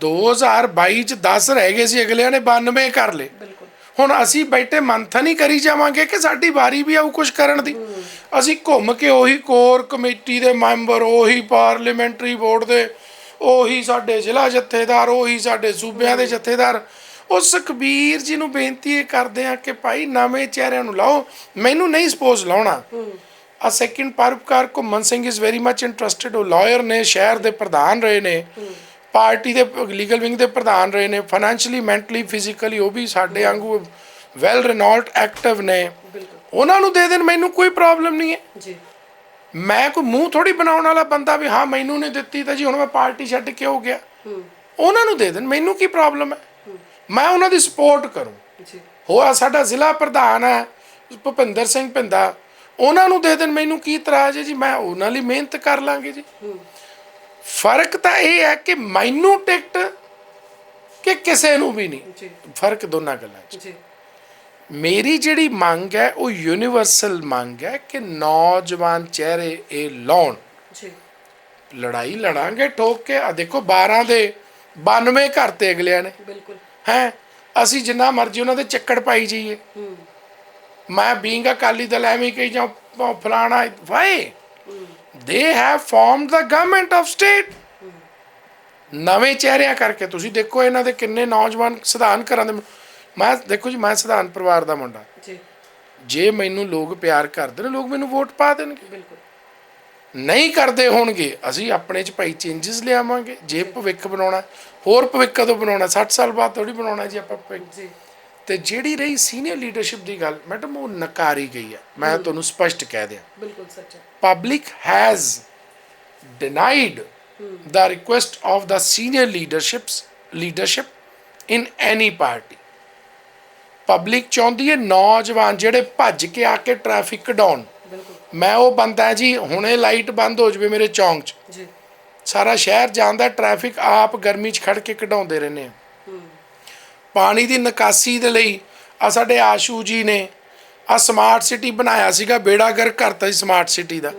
2022 ਚ 10 ਰਹਿ ਗਏ ਸੀ ਅਗਲਿਆਂ ਨੇ 92 ਕਰ ਲਏ। ਹੁਣ ਅਸੀਂ ਬੈਠੇ ਮੰਥਨ ਹੀ ਕਰੀ ਜਾਵਾਂਗੇ ਕਿ ਸਾਡੀ ਵਾਰੀ ਵੀ ਆਊ ਕੁਝ ਕਰਨ ਦੀ? ਅਸੀਂ ਘੁੰਮ ਕੇ ਉਹੀ ਕੋਰ ਕਮੇਟੀ ਦੇ ਮੈਂਬਰ ਉਹੀ ਪਾਰਲੀਮੈਂਟਰੀ ਬੋਰਡ ਦੇ ਉਹੀ ਸਾਡੇ ਜ਼ਿਲ੍ਹਾ ਜਥੇਦਾਰ ਉਹੀ ਸਾਡੇ ਸੂਬਿਆਂ ਦੇ ਜਥੇਦਾਰ। ਉਸ ਸੁਖਬੀਰ ਜੀ ਨੂੰ ਬੇਨਤੀ ਇਹ ਕਰਦੇ ਆ ਕਿ ਭਾਈ ਨਵੇਂ ਚਿਹਰਿਆਂ ਨੂੰ ਲਾਓ। ਮੈਨੂੰ ਨਹੀਂ ਸਪੋਜ਼ ਲਾਉਣਾ। ਆ second Parupkar Ghuman Singh is very much interested ਉਹ ਲਾਇਰ ਨੇ ਸ਼ਹਿਰ ਦੇ ਪ੍ਰਧਾਨ ਰਹੇ ਨੇ। ਪਾਰਟੀ ਦੇ ਲੀਗਲ ਵਿੰਗ ਦੇ ਪ੍ਰਧਾਨ ਰਹੇ ਨੇ ਫਾਈਨੈਂਸ਼ੀਅਲੀ ਮੈਂਟਲੀ ਫਿਜ਼ੀਕਲੀ ਉਹ ਵੀ ਸਾਡੇ ਵਾਂਗੂ ਵੈਲ ਰਿਨੋਲਡ ਐਕਟਿਵ ਨੇ ਉਹਨਾਂ ਨੂੰ ਦੇ ਦੇਣ ਮੈਨੂੰ ਕੋਈ ਪ੍ਰੋਬਲਮ ਨਹੀਂ ਹੈ। ਜੀ। ਮੈਂ ਕੋਈ ਮੂੰਹ ਥੋੜੀ ਬਣਾਉਣ ਵਾਲਾ ਬੰਦਾ ਵੀ ਹਾਂ ਮੈਨੂੰ ਨਹੀਂ ਦਿੱਤੀ ਤਾਂ ਜੀ ਹੁਣ ਮੈਂ ਪਾਰਟੀ ਛੱਡ ਕੇ ਹੋ ਗਿਆ। ਉਹਨਾਂ ਨੂੰ ਦੇ ਦੇਣ ਮੈਨੂੰ ਕੀ ਪ੍ਰੋਬਲਮ ਹੈ? ਮੈਂ ਉਹਨਾਂ ਦੀ ਸਪੋਰਟ ਕਰੂੰ। ਜੀ। ਹੋਆ ਸਾਡਾ ਜ਼ਿਲ੍ਹਾ ਪ੍ਰਧਾਨ ਹੈ ਭੁਪਿੰਦਰ ਸਿੰਘ ਪਿੰਦਾ ਉਹਨਾਂ ਨੂੰ ਦੇ ਦੇਣ ਮੈਨੂੰ ਕੀ ਇਤਰਾਜ਼ ਹੈ ਜੀ? ਮੈਂ ਉਹਨਾਂ ਲਈ ਮਿਹਨਤ ਕਰ ਲਾਂਗੇ ਜੀ। ਫ਼ਰਕ ਤਾਂ ਇਹ ਹੈ ਕਿ ਮੈਨੂੰ ਟਿਕਟ ਕਿ ਕਿਸੇ ਨੂੰ ਵੀ ਨਹੀਂ। ਫ਼ਰਕ ਦੋਨਾਂ ਗੱਲਾਂ 'ਚ। ਜੀ। ਮੇਰੀ ਜਿਹੜੀ ਮੰਗ ਹੈ ਉਹ ਯੂਨੀਵਰਸਲ ਮੰਗ ਹੈ ਕਿ ਨੌਜਵਾਨ ਚਿਹਰੇ ਇਹ ਲਾਉਣ। ਜੀ। ਲੜਾਈ ਲੜਾਂਗੇ ਠੋਕ ਕੇ ਆ ਦੇਖੋ 12 ਦੇ 92 ਘਰ ਤੇ ਅਗਲਿਆਂ ਨੇ। ਬਿਲਕੁਲ। ਹੈ ਅਸੀਂ ਜਿੰਨਾ ਮਰਜ਼ੀ ਉਹਨਾਂ ਦੇ ਚੱਕੜ ਪਾਈ ਜਾਈਏ। ਮੈਂ ਬੀਂਗ ਅਕਾਲੀ ਦਲ ਐਵੇਂ ਕਹੀ ਜਾਂ ਫਲਾਣਾ why they have formed the government of state ਨਵੇਂ ਚਿਹਰਿਆਂ ਕਰਕੇ ਤੁਸੀਂ ਦੇਖੋ ਇਹਨਾਂ ਦੇ ਕਿੰਨੇ ਨੌਜਵਾਨ ਸਿਧਾਨ ਕਰਾਂ ਦੇ ਮੈਂ ਦੇਖੋ ਜੀ ਮੈਂ ਸਿਧਾਨ ਪਰਿਵਾਰ ਦਾ ਮੁੰਡਾ। ਜੀ। ਜੇ ਮੈਨੂੰ ਲੋਕ ਪਿਆਰ ਕਰਦੇ ਨੇ ਲੋਕ ਮੈਨੂੰ ਵੋਟ ਪਾ ਦੇਣਗੇ। ਬਿਲਕੁਲ। ਨਹੀਂ ਕਰਦੇ ਹੋਣਗੇ ਅਸੀਂ ਆਪਣੇ ਚ ਭਾਈ ਚੇਂਜਸ ਲਿਆਵਾਂਗੇ। ਜੇ ਭਵਿੱਖ ਬਣਾਉਣਾ ਹੋਰ ਭਵਿੱਖ ਕਦੋਂ ਬਣਾਉਣਾ 60 ਸਾਲ ਬਾਅਦ ਥੋੜੀ ਬਣਾਉਣਾ ਜੀ ਆਪਾਂ ਭਵਿੱਖ। ਜੀ। ਤੇ ਜਿਹੜੀ ਰਹੀ ਸੀਨੀਅਰ ਲੀਡਰਸ਼ਿਪ ਦੀ ਗੱਲ ਮੈਡਮ ਉਹ ਨਕਾਰੀ ਗਈ ਹੈ। ਮੈਂ ਤੁਹਾਨੂੰ ਸਪਸ਼ਟ ਕਹਿ ਦਿਆਂ। ਬਿਲਕੁਲ ਸੱਚ। ਹੈ public has denied the request of the senior leaderships leadership in any party. Public ਚਾਹੁੰਦੀ ਹੈ ਨੌਜਵਾਨ ਜਿਹੜੇ ਭੱਜ ਕੇ ਆ ਕੇ ਟ੍ਰੈਫਿਕ ਕਢਾਉਣ। ਮੈਂ ਉਹ ਬੰਦਾ ਜੀ ਹੁਣੇ ਲਾਈਟ ਬੰਦ ਹੋ ਜਵੇ ਮੇਰੇ ਚੌਂਕ 'ਚ। ਜੀ। ਸਾਰਾ ਸ਼ਹਿਰ ਜਾਂਦਾ ਟ੍ਰੈਫਿਕ ਆਪ ਗਰਮੀ 'ਚ ਖੜ ਕੇ ਕਢਾਉਂਦੇ ਰਹਿੰਦੇ ਆ। ਪਾਣੀ ਦੀ ਨਿਕਾਸੀ ਦੇ ਲਈ ਆ ਸਾਡੇ ਆਸ਼ੂ ਜੀ ਨੇ ਆ ਸਮਾਰਟ ਸਿਟੀ ਬਣਾਇਆ ਸੀਗਾ ਬੇੜਾਗਰ ਕਰਤਾ ਸੀ ਸਮਾਰਟ ਸਿਟੀ ਦਾ।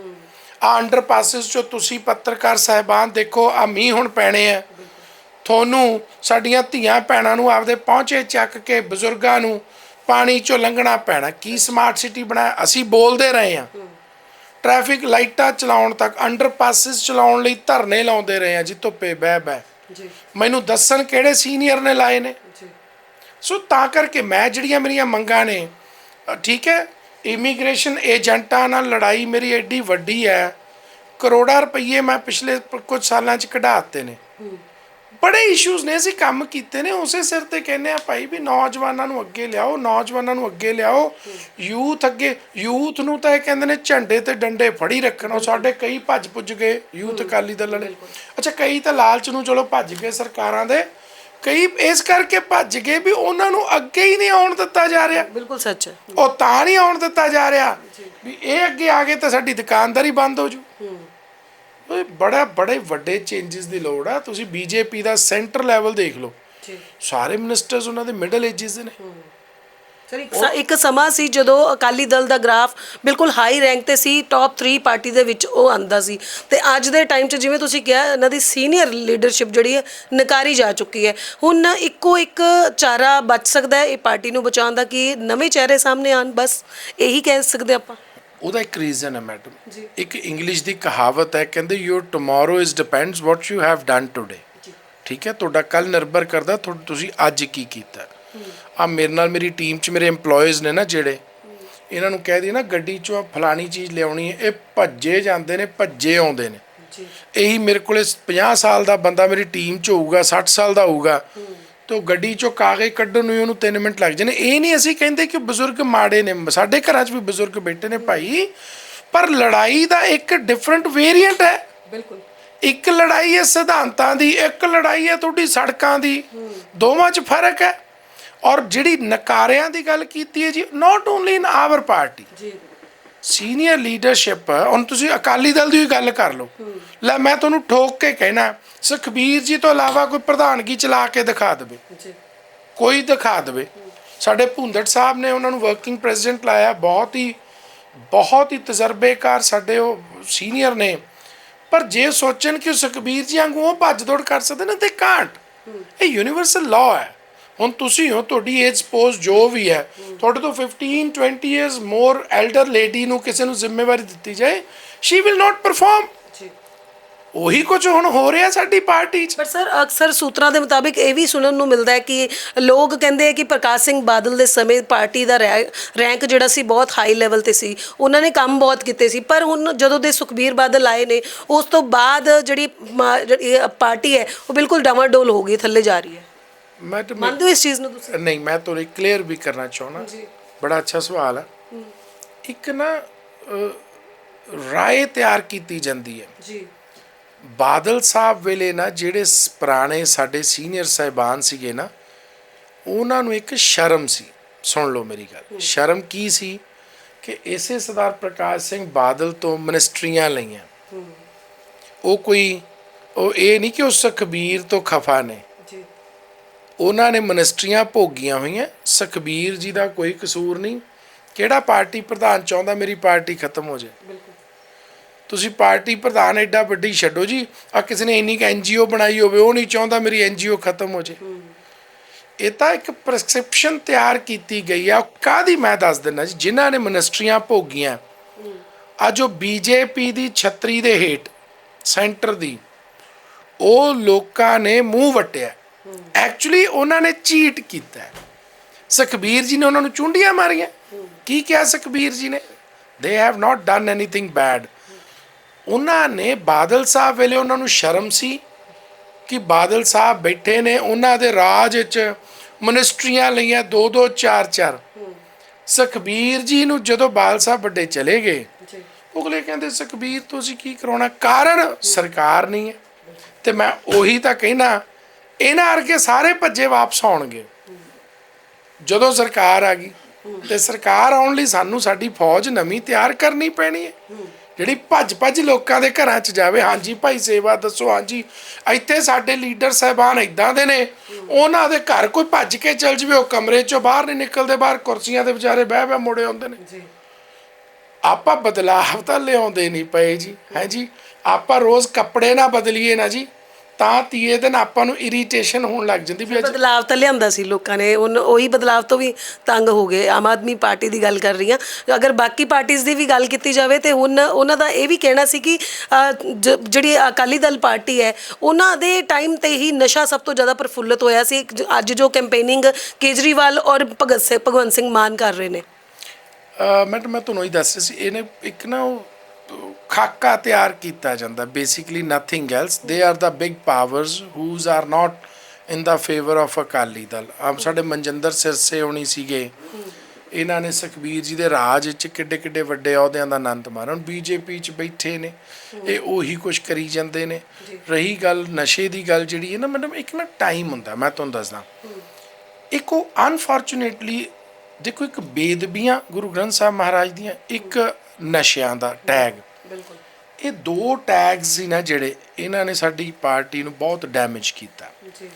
ਆ ਅੰਡਰਪਾਸਸ ਚੋਂ ਤੁਸੀਂ ਪੱਤਰਕਾਰ ਸਾਹਿਬਾਨ ਦੇਖੋ ਆ ਮੀਂਹ ਹੁਣ ਪੈਣੇ ਆ। ਤੁਹਾਨੂੰ ਸਾਡੀਆਂ ਧੀਆਂ ਭੈਣਾਂ ਨੂੰ ਆਪਦੇ ਪਹੁੰਚੇ ਚੱਕ ਕੇ ਬਜ਼ੁਰਗਾਂ ਨੂੰ ਪਾਣੀ ਚੋਂ ਲੰਘਣਾ ਪੈਣਾ। ਕੀ ਸਮਾਰਟ ਸਿਟੀ ਬਣਾਇਆ? ਅਸੀਂ ਬੋਲਦੇ ਰਹੇ ਹਾਂ। ਟ੍ਰੈਫਿਕ ਲਾਈਟਾਂ ਚਲਾਉਣ ਤੱਕ ਅੰਡਰਪਾਸਿਸ ਚਲਾਉਣ ਲਈ ਧਰਨੇ ਲਾਉਂਦੇ ਰਹੇ ਹਾਂ ਜੀ ਧੁੱਪੇ ਬਹਿ ਬਹਿ। ਜੀ। ਮੈਨੂੰ ਦੱਸਣ ਕਿਹੜੇ ਸੀਨੀਅਰ ਨੇ ਲਾਏ ਨੇ? ਸੋ ਤਾਂ ਕਰਕੇ ਮੈਂ ਜਿਹੜੀਆਂ ਮੇਰੀਆਂ ਮੰਗਾਂ ਨੇ ਠੀਕ ਹੈ ਇਮੀਗ੍ਰੇਸ਼ਨ ਏਜੰਟਾਂ ਨਾਲ ਲੜਾਈ ਮੇਰੀ ਐਡੀ ਵੱਡੀ ਹੈ ਕਰੋੜਾਂ ਰੁਪਏ ਮੈਂ ਪਿਛਲੇ ਕੁਝ ਸਾਲਾਂ 'ਚ ਕਢਾਤੇ ਨੇ। ਬੜੇ ਇਸ਼ੂਜ਼ ਨੇ ਅਸੀਂ ਕੰਮ ਕੀਤੇ ਨੇ ਉਸੇ ਸਿਰ ਤੇ ਕਹਿੰਦੇ ਆ ਭਾਈ ਵੀ ਨੌਜਵਾਨਾਂ ਨੂੰ ਅੱਗੇ ਲਿਆਓ ਨੌਜਵਾਨਾਂ ਨੂੰ ਅੱਗੇ ਲਿਆਓ ਯੂਥ ਅੱਗੇ ਯੂਥ ਨੂੰ ਤਾਂ ਇਹ ਕਹਿੰਦੇ ਨੇ ਝੰਡੇ ਤੇ ਡੰਡੇ ਫੜੀ ਰੱਖਣ ਸਾਡੇ ਕਈ ਭੱਜ ਪੁੱਜ ਗਏ ਯੂਥ ਅਕਾਲੀ ਦਲ ਵਾਲੇ। ਅੱਛਾ ਕਈ ਤਾਂ ਲਾਲਚ ਨੂੰ ਚਲੋ ਭੱਜ ਗਏ ਸਰਕਾਰਾਂ ਦੇ ਕਈ ਇਸ ਕਰਕੇ ਭੱਜ ਗਏ ਵੀ ਉਹਨਾਂ ਨੂੰ ਅੱਗੇ ਹੀ ਨਹੀਂ ਆਉਣ ਦਿੱਤਾ ਜਾ ਰਿਹਾ। ਬਿਲਕੁਲ ਸੱਚ ਹੈ। ਉਹ ਤਾਂ ਨਹੀਂ ਆਉਣ ਦਿੱਤਾ ਜਾ ਰਿਹਾ ਵੀ ਇਹ ਅੱਗੇ ਆ ਗਏ ਤਾਂ ਸਾਡੀ ਦੁਕਾਨਦਾਰੀ ਬੰਦ ਹੋ ਜੂ। ਓਏ ਬੜਾ ਬੜੇ ਵੱਡੇ ਚੇਂਜਸ ਦੀ ਲੋੜ ਆ। ਤੁਸੀਂ ਬੀਜੇਪੀ ਦਾ ਸੈਂਟਰ ਲੈਵਲ ਦੇਖ ਲਓ। ਜੀ। ਸਾਰੇ ਮਿਨਿਸਟਰਸ ਉਹਨਾਂ ਦੇ ਮਿਡਲ ਏਜਸ ਦੇ ਨੇ। ਸਰ ਇੱਕ ਸ- ਇੱਕ ਸਮਾਂ ਸੀ ਜਦੋਂ ਅਕਾਲੀ ਦਲ ਦਾ ਗ੍ਰਾਫ ਬਿਲਕੁਲ ਹਾਈ ਰੈਂਕ ਤੇ ਸੀ ਟੌਪ 3 ਪਾਰਟੀ ਦੇ ਵਿੱਚ ਉਹ ਆਂਦਾ ਸੀ। ਤੇ ਅੱਜ ਦੇ ਟਾਈਮ 'ਚ ਜਿਵੇਂ ਤੁਸੀਂ ਕਿਹਾ ਇਹਨਾਂ ਦੀ ਸੀਨੀਅਰ ਲੀਡਰਸ਼ਿਪ ਜਿਹੜੀ ਹੈ ਨਕਾਰੀ ਜਾ ਚੁੱਕੀ ਹੈ। ਹੁਣ ਇੱਕੋ ਇੱਕ ਚਾਰਾ ਬਚ ਸਕਦਾ ਹੈ ਇਹ ਪਾਰਟੀ ਨੂੰ ਬਚਾਉਣ ਦਾ ਕਿ ਨਵੇਂ ਚਿਹਰੇ ਸਾਹਮਣੇ ਆਣ ਬਸ ਇਹੀ ਕਹਿ ਸਕਦੇ ਆਪਾਂ। ਉਹਦਾ ਇੱਕ ਰੀਜ਼ਨ ਹੈ ਮੈਡਮ। ਇੱਕ ਇੰਗਲਿਸ਼ ਦੀ ਕਹਾਵਤ ਹੈ ਕਹਿੰਦੇ your tomorrow is depends what you have done today ਠੀਕ ਹੈ ਤੁਹਾਡਾ ਕੱਲ ਨਿਰਭਰ ਕਰਦਾ ਤੁਹਾ- ਤੁਸੀਂ ਅੱਜ ਕੀ ਕੀਤਾ। ਆ ਮੇਰੇ ਨਾਲ ਮੇਰੀ ਟੀਮ 'ਚ ਮੇਰੇ EMPLOYEES ਨੇ ਨਾ ਜਿਹੜੇ ਇਹਨਾਂ ਨੂੰ ਕਹਿ ਦਈਏ ਨਾ ਗੱਡੀ 'ਚੋਂ ਫਲਾਣੀ ਚੀਜ਼ ਲਿਆਉਣੀ ਹੈ ਇਹ ਭੱਜੇ ਜਾਂਦੇ ਨੇ ਭੱਜੇ ਆਉਂਦੇ ਨੇ। ਜੀ। ਇਹੀ ਮੇਰੇ ਕੋਲੇ 50 ਸਾਲ ਦਾ ਬੰਦਾ ਮੇਰੀ ਟੀਮ 'ਚ ਹੋਊਗਾ 60 ਸਾਲ ਦਾ ਹੋਊਗਾ ਤੇ ਗੱਡੀ 'ਚੋਂ ਕਾਗਜ਼ ਕੱਢਣ ਨੂੰ ਉਹਨੂੰ 3 ਮਿੰਟ ਲੱਗ ਜਾਣੇ ਇਹ ਨਹੀਂ ਅਸੀਂ ਕਹਿੰਦੇ ਕਿ ਬਜ਼ੁਰਗ ਮਾੜੇ ਨੇ ਸਾਡੇ ਘਰਾਂ 'ਚ ਵੀ ਬਜ਼ੁਰਗ ਬੈਠੇ ਨੇ ਭਾਈ ਪਰ ਲੜਾਈ ਦਾ ਇੱਕ ਡਿਫਰੈਂਟ ਵੇਰੀਐਂਟ ਹੈ। ਬਿਲਕੁਲ। ਇੱਕ ਲੜਾਈ ਹੈ ਸਿਧਾਂਤਾਂ ਦੀ ਇੱਕ ਲੜਾਈ ਹੈ ਤੁਹਾਡੀ ਸੜਕਾਂ ਦੀ ਦੋਵਾਂ 'ਚ ਫ਼ਰਕ ਹੈ। ਔਰ ਜਿਹੜੀ ਨਕਾਰਿਆਂ ਦੀ ਗੱਲ ਕੀਤੀ ਹੈ ਜੀ not only in our party ਜੀ। ਸੀਨੀਅਰ ਲੀਡਰਸ਼ਿਪ ਹੁਣ ਤੁਸੀਂ ਅਕਾਲੀ ਦਲ ਦੀ ਗੱਲ ਕਰ ਲਓ। ਲੈ ਮੈਂ ਤੁਹਾਨੂੰ ਠੋਕ ਕੇ ਕਹਿਣਾ ਸੁਖਬੀਰ ਜੀ ਤੋਂ ਇਲਾਵਾ ਕੋਈ ਪ੍ਰਧਾਨਗੀ ਚਲਾ ਕੇ ਦਿਖਾ ਦੇਵੇ। ਜੀ। ਕੋਈ ਦਿਖਾ ਦੇਵੇ। ਸਾਡੇ ਭੁੰਦੜ ਸਾਹਿਬ ਨੇ ਉਹਨਾਂ ਨੂੰ ਵਰਕਿੰਗ ਪ੍ਰੈਜ਼ੀਡੈਂਟ ਲਾਇਆ ਬਹੁਤ ਹੀ ਬਹੁਤ ਹੀ ਤਜਰਬੇਕਾਰ ਸਾਡੇ ਉਹ ਸੀਨੀਅਰ ਨੇ। ਪਰ ਜੇ ਸੋਚਣ ਕਿ ਸੁਖਬੀਰ ਜੀ ਵਾਂਗੂ ਉਹ ਭੱਜ ਦੌੜ ਕਰ ਸਕਦੇ ਨੇ ਤੇ ਕਾਂਟ ਇਹ ਯੂਨੀਵਰਸਲ ਲਾਅ ਹੈ। ਹੁਣ ਤੁਸੀਂ ਹੋ ਤੁਹਾਡੀ ਏਜ ਸਪੋਜ਼ ਜੋ ਵੀ ਹੈ ਤੁਹਾਡੇ ਤੋਂ 15 20 ਇਅਰਸ ਮੋਰ ਐਲਡਰ ਲੇਡੀ ਨੂੰ ਕਿਸੇ ਨੂੰ ਜ਼ਿੰਮੇਵਾਰੀ ਦਿੱਤੀ ਜਾਏ ਸ਼ੀ ਵਿਲ ਨਾਟ ਪਰਫਾਰਮ ਉਹੀ ਕੁਝ ਹੁਣ ਹੋ ਰਿਹਾ ਸਾਡੀ ਪਾਰਟੀ 'ਚ। ਪਰ ਸਰ ਅਕਸਰ ਸੂਤਰਾਂ ਦੇ ਮੁਤਾਬਿਕ ਇਹ ਵੀ ਸੁਣਨ ਨੂੰ ਮਿਲਦਾ ਹੈ ਕਿ ਲੋਕ ਕਹਿੰਦੇ ਆ ਕਿ ਪ੍ਰਕਾਸ਼ ਸਿੰਘ ਬਾਦਲ ਦੇ ਸਮੇਂ ਪਾਰਟੀ ਦਾ ਰੈਂਕ ਜਿਹੜਾ ਸੀ ਬਹੁਤ ਹਾਈ ਲੈਵਲ ਤੇ ਸੀ। ਉਹਨਾਂ ਨੇ ਕੰਮ ਬਹੁਤ ਕੀਤੇ ਸੀ। ਪਰ ਹੁਣ ਜਦੋਂ ਦੇ ਸੁਖਬੀਰ ਬਾਦਲ ਆਏ ਨੇ ਉਸ ਤੋਂ ਬਾਅਦ ਜਿਹੜੀ ਪਾਰਟੀ ਹੈ ਉਹ ਬਿਲਕੁਲ ਡਾਵਾਡੋਲ ਹੋ ਗਈ ਥੱਲੇ ਜਾ ਰਹੀ ਹੈ। ਮੈਂ ਤਾਂ ਮੰਨਦੇ ਹੋ ਇਸ ਚੀਜ਼ ਨੂੰ ਤੁਸੀਂ? ਨਹੀਂ ਮੈਂ ਤੁਹਾਨੂੰ ਕਲੀਅਰ ਵੀ ਕਰਨਾ ਚਾਹੁੰਦਾ। ਜੀ। ਬੜਾ ਅੱਛਾ ਸਵਾਲ ਹੈ। ਇੱਕ ਨਾ ਰਾਏ ਤਿਆਰ ਕੀਤੀ ਜਾਂਦੀ ਹੈ। ਜੀ। ਬਾਦਲ ਸਾਹਿਬ ਵੇਲੇ ਨਾ ਜਿਹੜੇ ਪੁਰਾਣੇ ਸਾਡੇ ਸੀਨੀਅਰ ਸਾਹਿਬਾਨ ਸੀਗੇ ਨਾ ਉਹਨਾਂ ਨੂੰ ਇੱਕ ਸ਼ਰਮ ਸੀ। ਸੁਣ ਲਓ ਮੇਰੀ ਗੱਲ। ਸ਼ਰਮ ਕੀ ਸੀ? ਕਿ ਇਸੇ ਸਰਦਾਰ ਪ੍ਰਕਾਸ਼ ਸਿੰਘ ਬਾਦਲ ਤੋਂ ਮਿਨਿਸਟਰੀਆਂ ਲਈਆਂ। ਉਹ ਕੋਈ ਉਹ ਇਹ ਨਹੀਂ ਕਿ ਉਹ ਸੁਖਬੀਰ ਤੋਂ ਖਫਾ ਨੇ। ਉਹਨਾਂ ਨੇ ਮਿਨਿਸਟਰੀਆਂ ਭੋਗੀਆਂ ਹੋਈਆਂ। ਸੁਖਬੀਰ ਜੀ ਦਾ ਕੋਈ ਕਸੂਰ ਨਹੀਂ। ਕਿਹੜਾ ਪਾਰਟੀ ਪ੍ਰਧਾਨ ਚਾਹੁੰਦਾ ਮੇਰੀ ਪਾਰਟੀ ਖਤਮ ਹੋ ਜਾਏ? ਤੁਸੀਂ ਪਾਰਟੀ ਪ੍ਰਧਾਨ ਐਡਾ ਵੱਡੀ ਛੱਡੋ ਜੀ। ਆ ਕਿਸੇ ਨੇ ਇੰਨੀ ਕ ਐਨਜੀਓ ਬਣਾਈ ਹੋਵੇ ਉਹ ਨਹੀਂ ਚਾਹੁੰਦਾ ਮੇਰੀ ਐਨਜੀਓ ਖਤਮ ਹੋ ਜਾਏ। ਇਹ ਤਾਂ ਇੱਕ ਪ੍ਰਸਕ੍ਰਿਪਸ਼ਨ ਤਿਆਰ ਕੀਤੀ ਗਈ ਆ। ਕਾਦੀ ਮੈਂ ਦੱਸ ਦਿੰਦਾ ਜੀ? ਜਿਨ੍ਹਾਂ ਨੇ ਮਿਨਿਸਟਰੀਆਂ ਭੋਗੀਆਂ। ਆ ਜੋ ਬੀਜੇਪੀ ਦੀ ਛਤਰੀ ਦੇ ਹੇਠ ਸੈਂਟਰ ਦੀ ਉਹ ਲੋਕਾਂ ਨੇ ਮੂੰਹ ਵਟਿਆ। ਐਕਚੁਅਲੀ ਉਹਨਾਂ ਨੇ ਚੀਟ ਕੀਤਾ। ਸੁਖਬੀਰ ਜੀ ਨੇ ਉਹਨਾਂ ਨੂੰ ਚੁੰਡੀਆਂ ਮਾਰੀਆਂ। ਕੀ ਕਿਹਾ ਸੁਖਬੀਰ ਜੀ ਨੇ? They have not done anything bad ਉਹਨਾਂ ਨੇ ਬਾਦਲ ਸਾਹਿਬ ਵੇਲੇ ਉਹਨਾਂ ਨੂੰ ਸ਼ਰਮ ਸੀ ਕਿ ਬਾਦਲ ਸਾਹਿਬ ਬੈਠੇ ਨੇ ਉਹਨਾਂ ਦੇ ਰਾਜ ਵਿੱਚ ਮਿਨਿਸਟਰੀਆਂ ਲਈਆਂ ਦੋ ਦੋ ਚਾਰ ਚਾਰ। ਸੁਖਬੀਰ ਜੀ ਨੂੰ ਜਦੋਂ ਬਾਦਲ ਸਾਹਿਬ ਵੱਡੇ ਚਲੇ ਗਏ ਜੀ। ਅਗਲੇ ਕਹਿੰਦੇ ਸੁਖਬੀਰ ਤੁਸੀਂ ਕੀ ਕਰਾਉਣਾ? ਕਾਰਨ ਸਰਕਾਰ ਨਹੀਂ ਹੈ। ਤੇ ਮੈਂ ਉਹੀ ਤਾਂ ਕਹਿਣਾ ਇਹਨਾਂ ਵਰਗੇ ਸਾਰੇ ਭੱਜੇ ਵਾਪਸ ਆਉਣਗੇ। ਜਦੋਂ ਸਰਕਾਰ ਆ ਗਈ ਤੇ ਸਰਕਾਰ ਆਉਣ ਲਈ ਸਾਨੂੰ ਸਾਡੀ ਫੌਜ ਨਵੀਂ ਤਿਆਰ ਕਰਨੀ ਪੈਣੀ ਹੈ। ਜਿਹੜੀ ਭੱਜ ਭੱਜ ਲੋਕਾਂ ਦੇ ਘਰਾਂ 'ਚ ਜਾਵੇ ਹਾਂਜੀ ਭਾਈ ਸੇਵਾ ਦੱਸੋ ਹਾਂਜੀ ਇੱਥੇ ਸਾਡੇ ਲੀਡਰ ਸਾਹਿਬਾਨ ਇਦਾਂ ਦੇ ਨੇ ਉਹਨਾਂ ਦੇ ਘਰ ਕੋਈ ਭੱਜ ਕੇ ਚਲ ਜਵੇ ਉਹ ਕਮਰੇ 'ਚੋਂ ਬਾਹਰ ਨਹੀਂ ਨਿਕਲਦੇ ਬਾਹਰ ਕੁਰਸੀਆਂ ਦੇ ਵਿਚਾਰੇ ਬਹਿ ਬਹਿ ਮੁੜੇ ਆਉਂਦੇ ਨੇ। ਜੀ। ਆਪਾਂ ਬਦਲਾਵ ਤਾਂ ਲਿਆਉਂਦੇ ਨਹੀਂ ਪਏ ਜੀ ਹੈ ਜੀ? ਆਪਾਂ ਰੋਜ਼ ਕੱਪੜੇ ਨਾ ਬਦਲੀਏ ਨਾ ਜੀ ਤਾਂ ਤੀਏ ਦਿਨ ਆਪਾਂ ਨੂੰ ਇਰੀਟੇਸ਼ਨ ਹੋਣ ਲੱਗ ਜਾਂਦੀ ਵੀ ਅੱਜ ਬਦਲਾਵ ਤਾਂ ਲਿਆਂਦਾ ਸੀ ਲੋਕਾਂ ਨੇ ਹੁਣ ਉਹੀ ਬਦਲਾਵ ਤੋਂ ਵੀ ਤੰਗ ਹੋ ਗਏ। ਆਮ ਆਦਮੀ ਪਾਰਟੀ ਦੀ ਗੱਲ ਕਰ ਰਹੀ ਹਾਂ। ਅਗਰ ਬਾਕੀ ਪਾਰਟੀਆਂ ਦੀ ਵੀ ਗੱਲ ਕੀਤੀ ਜਾਵੇ ਤੇ ਹੁਣ ਉਹਨਾਂ ਦਾ ਇਹ ਵੀ ਕਹਿਣਾ ਸੀ ਕਿ ਜ- ਜਿਹੜੀ ਅਕਾਲੀ ਦਲ ਪਾਰਟੀ ਹੈ ਉਹਨਾਂ ਦੇ ਟਾਈਮ ਤੇ ਹੀ ਨਸ਼ਾ ਸਭ ਤੋਂ ਜ਼ਿਆਦਾ ਪ੍ਰਫੁੱਲਤ ਹੋਇਆ ਸੀ। ਜ- ਅੱਜ ਜੋ ਕੈਂਪੇਨਿੰਗ ਕੇਜਰੀਵਾਲ ਔਰ ਭਗਤ ਸਿੰਘ ਭਗਵੰਤ ਸਿੰਘ ਮਾਨ ਕਰ ਰਹੇ ਨੇ। ਮੈਂ ਮੈਂ ਤੁਹਾਨੂੰ ਹੀ ਦੱਸ ਰਿਹਾ ਸੀ ਇਹਨੇ ਇੱਕ ਨਾ ਉਹ ਖਾਕਾ ਤਿਆਰ ਕੀਤਾ ਜਾਂਦਾ। Basically nothing else they are the big powers whose are not in the favour of Akali Dal ਆਮ ਸਾਡੇ ਮਨਜਿੰਦਰ ਸਿਰਸੇ ਹੋਣੀ ਸੀਗੇ। ਇਹਨਾਂ ਨੇ ਸੁਖਬੀਰ ਜੀ ਦੇ ਰਾਜ ਵਿੱਚ ਕਿੱਡੇ ਕਿੱਡੇ ਵੱਡੇ ਅਹੁਦਿਆਂ ਦਾ ਆਨੰਦ ਹੁਣ ਬੀਜੇਪੀ 'ਚ ਬੈਠੇ ਨੇ। ਇਹ ਉਹੀ ਕੁਝ ਕਰੀ ਜਾਂਦੇ ਨੇ। ਰਹੀ ਗੱਲ ਨਸ਼ੇ ਦੀ ਗੱਲ ਜਿਹੜੀ ਹੈ ਨਾ ਮੈਡਮ ਇੱਕ ਨਾ ਟਾਈਮ ਹੁੰਦਾ। ਮੈਂ ਤੁਹਾਨੂੰ ਦੱਸਦਾ। ਇੱਕ ਉਹ ਅਨਫੋਰਚੂਨੇਟਲੀ ਦੇਖੋ ਇੱਕ ਬੇਦਬੀਆਂ ਗੁਰੂ ਗ੍ਰੰਥ ਸਾਹਿਬ ਮਹਾਰਾਜ ਦੀਆਂ ਇੱਕ ਨਸ਼ਿਆਂ ਦਾ ਟੈਗ ਬਿਲਕੁਲ। ਇਹ ਦੋ ਟੈਗਸ ਸੀ ਨਾ ਜਿਹੜੇ ਇਹਨਾਂ ਨੇ ਸਾਡੀ ਪਾਰਟੀ ਨੂੰ ਬਹੁਤ ਡੈਮੇਜ ਕੀਤਾ। ਜੀ।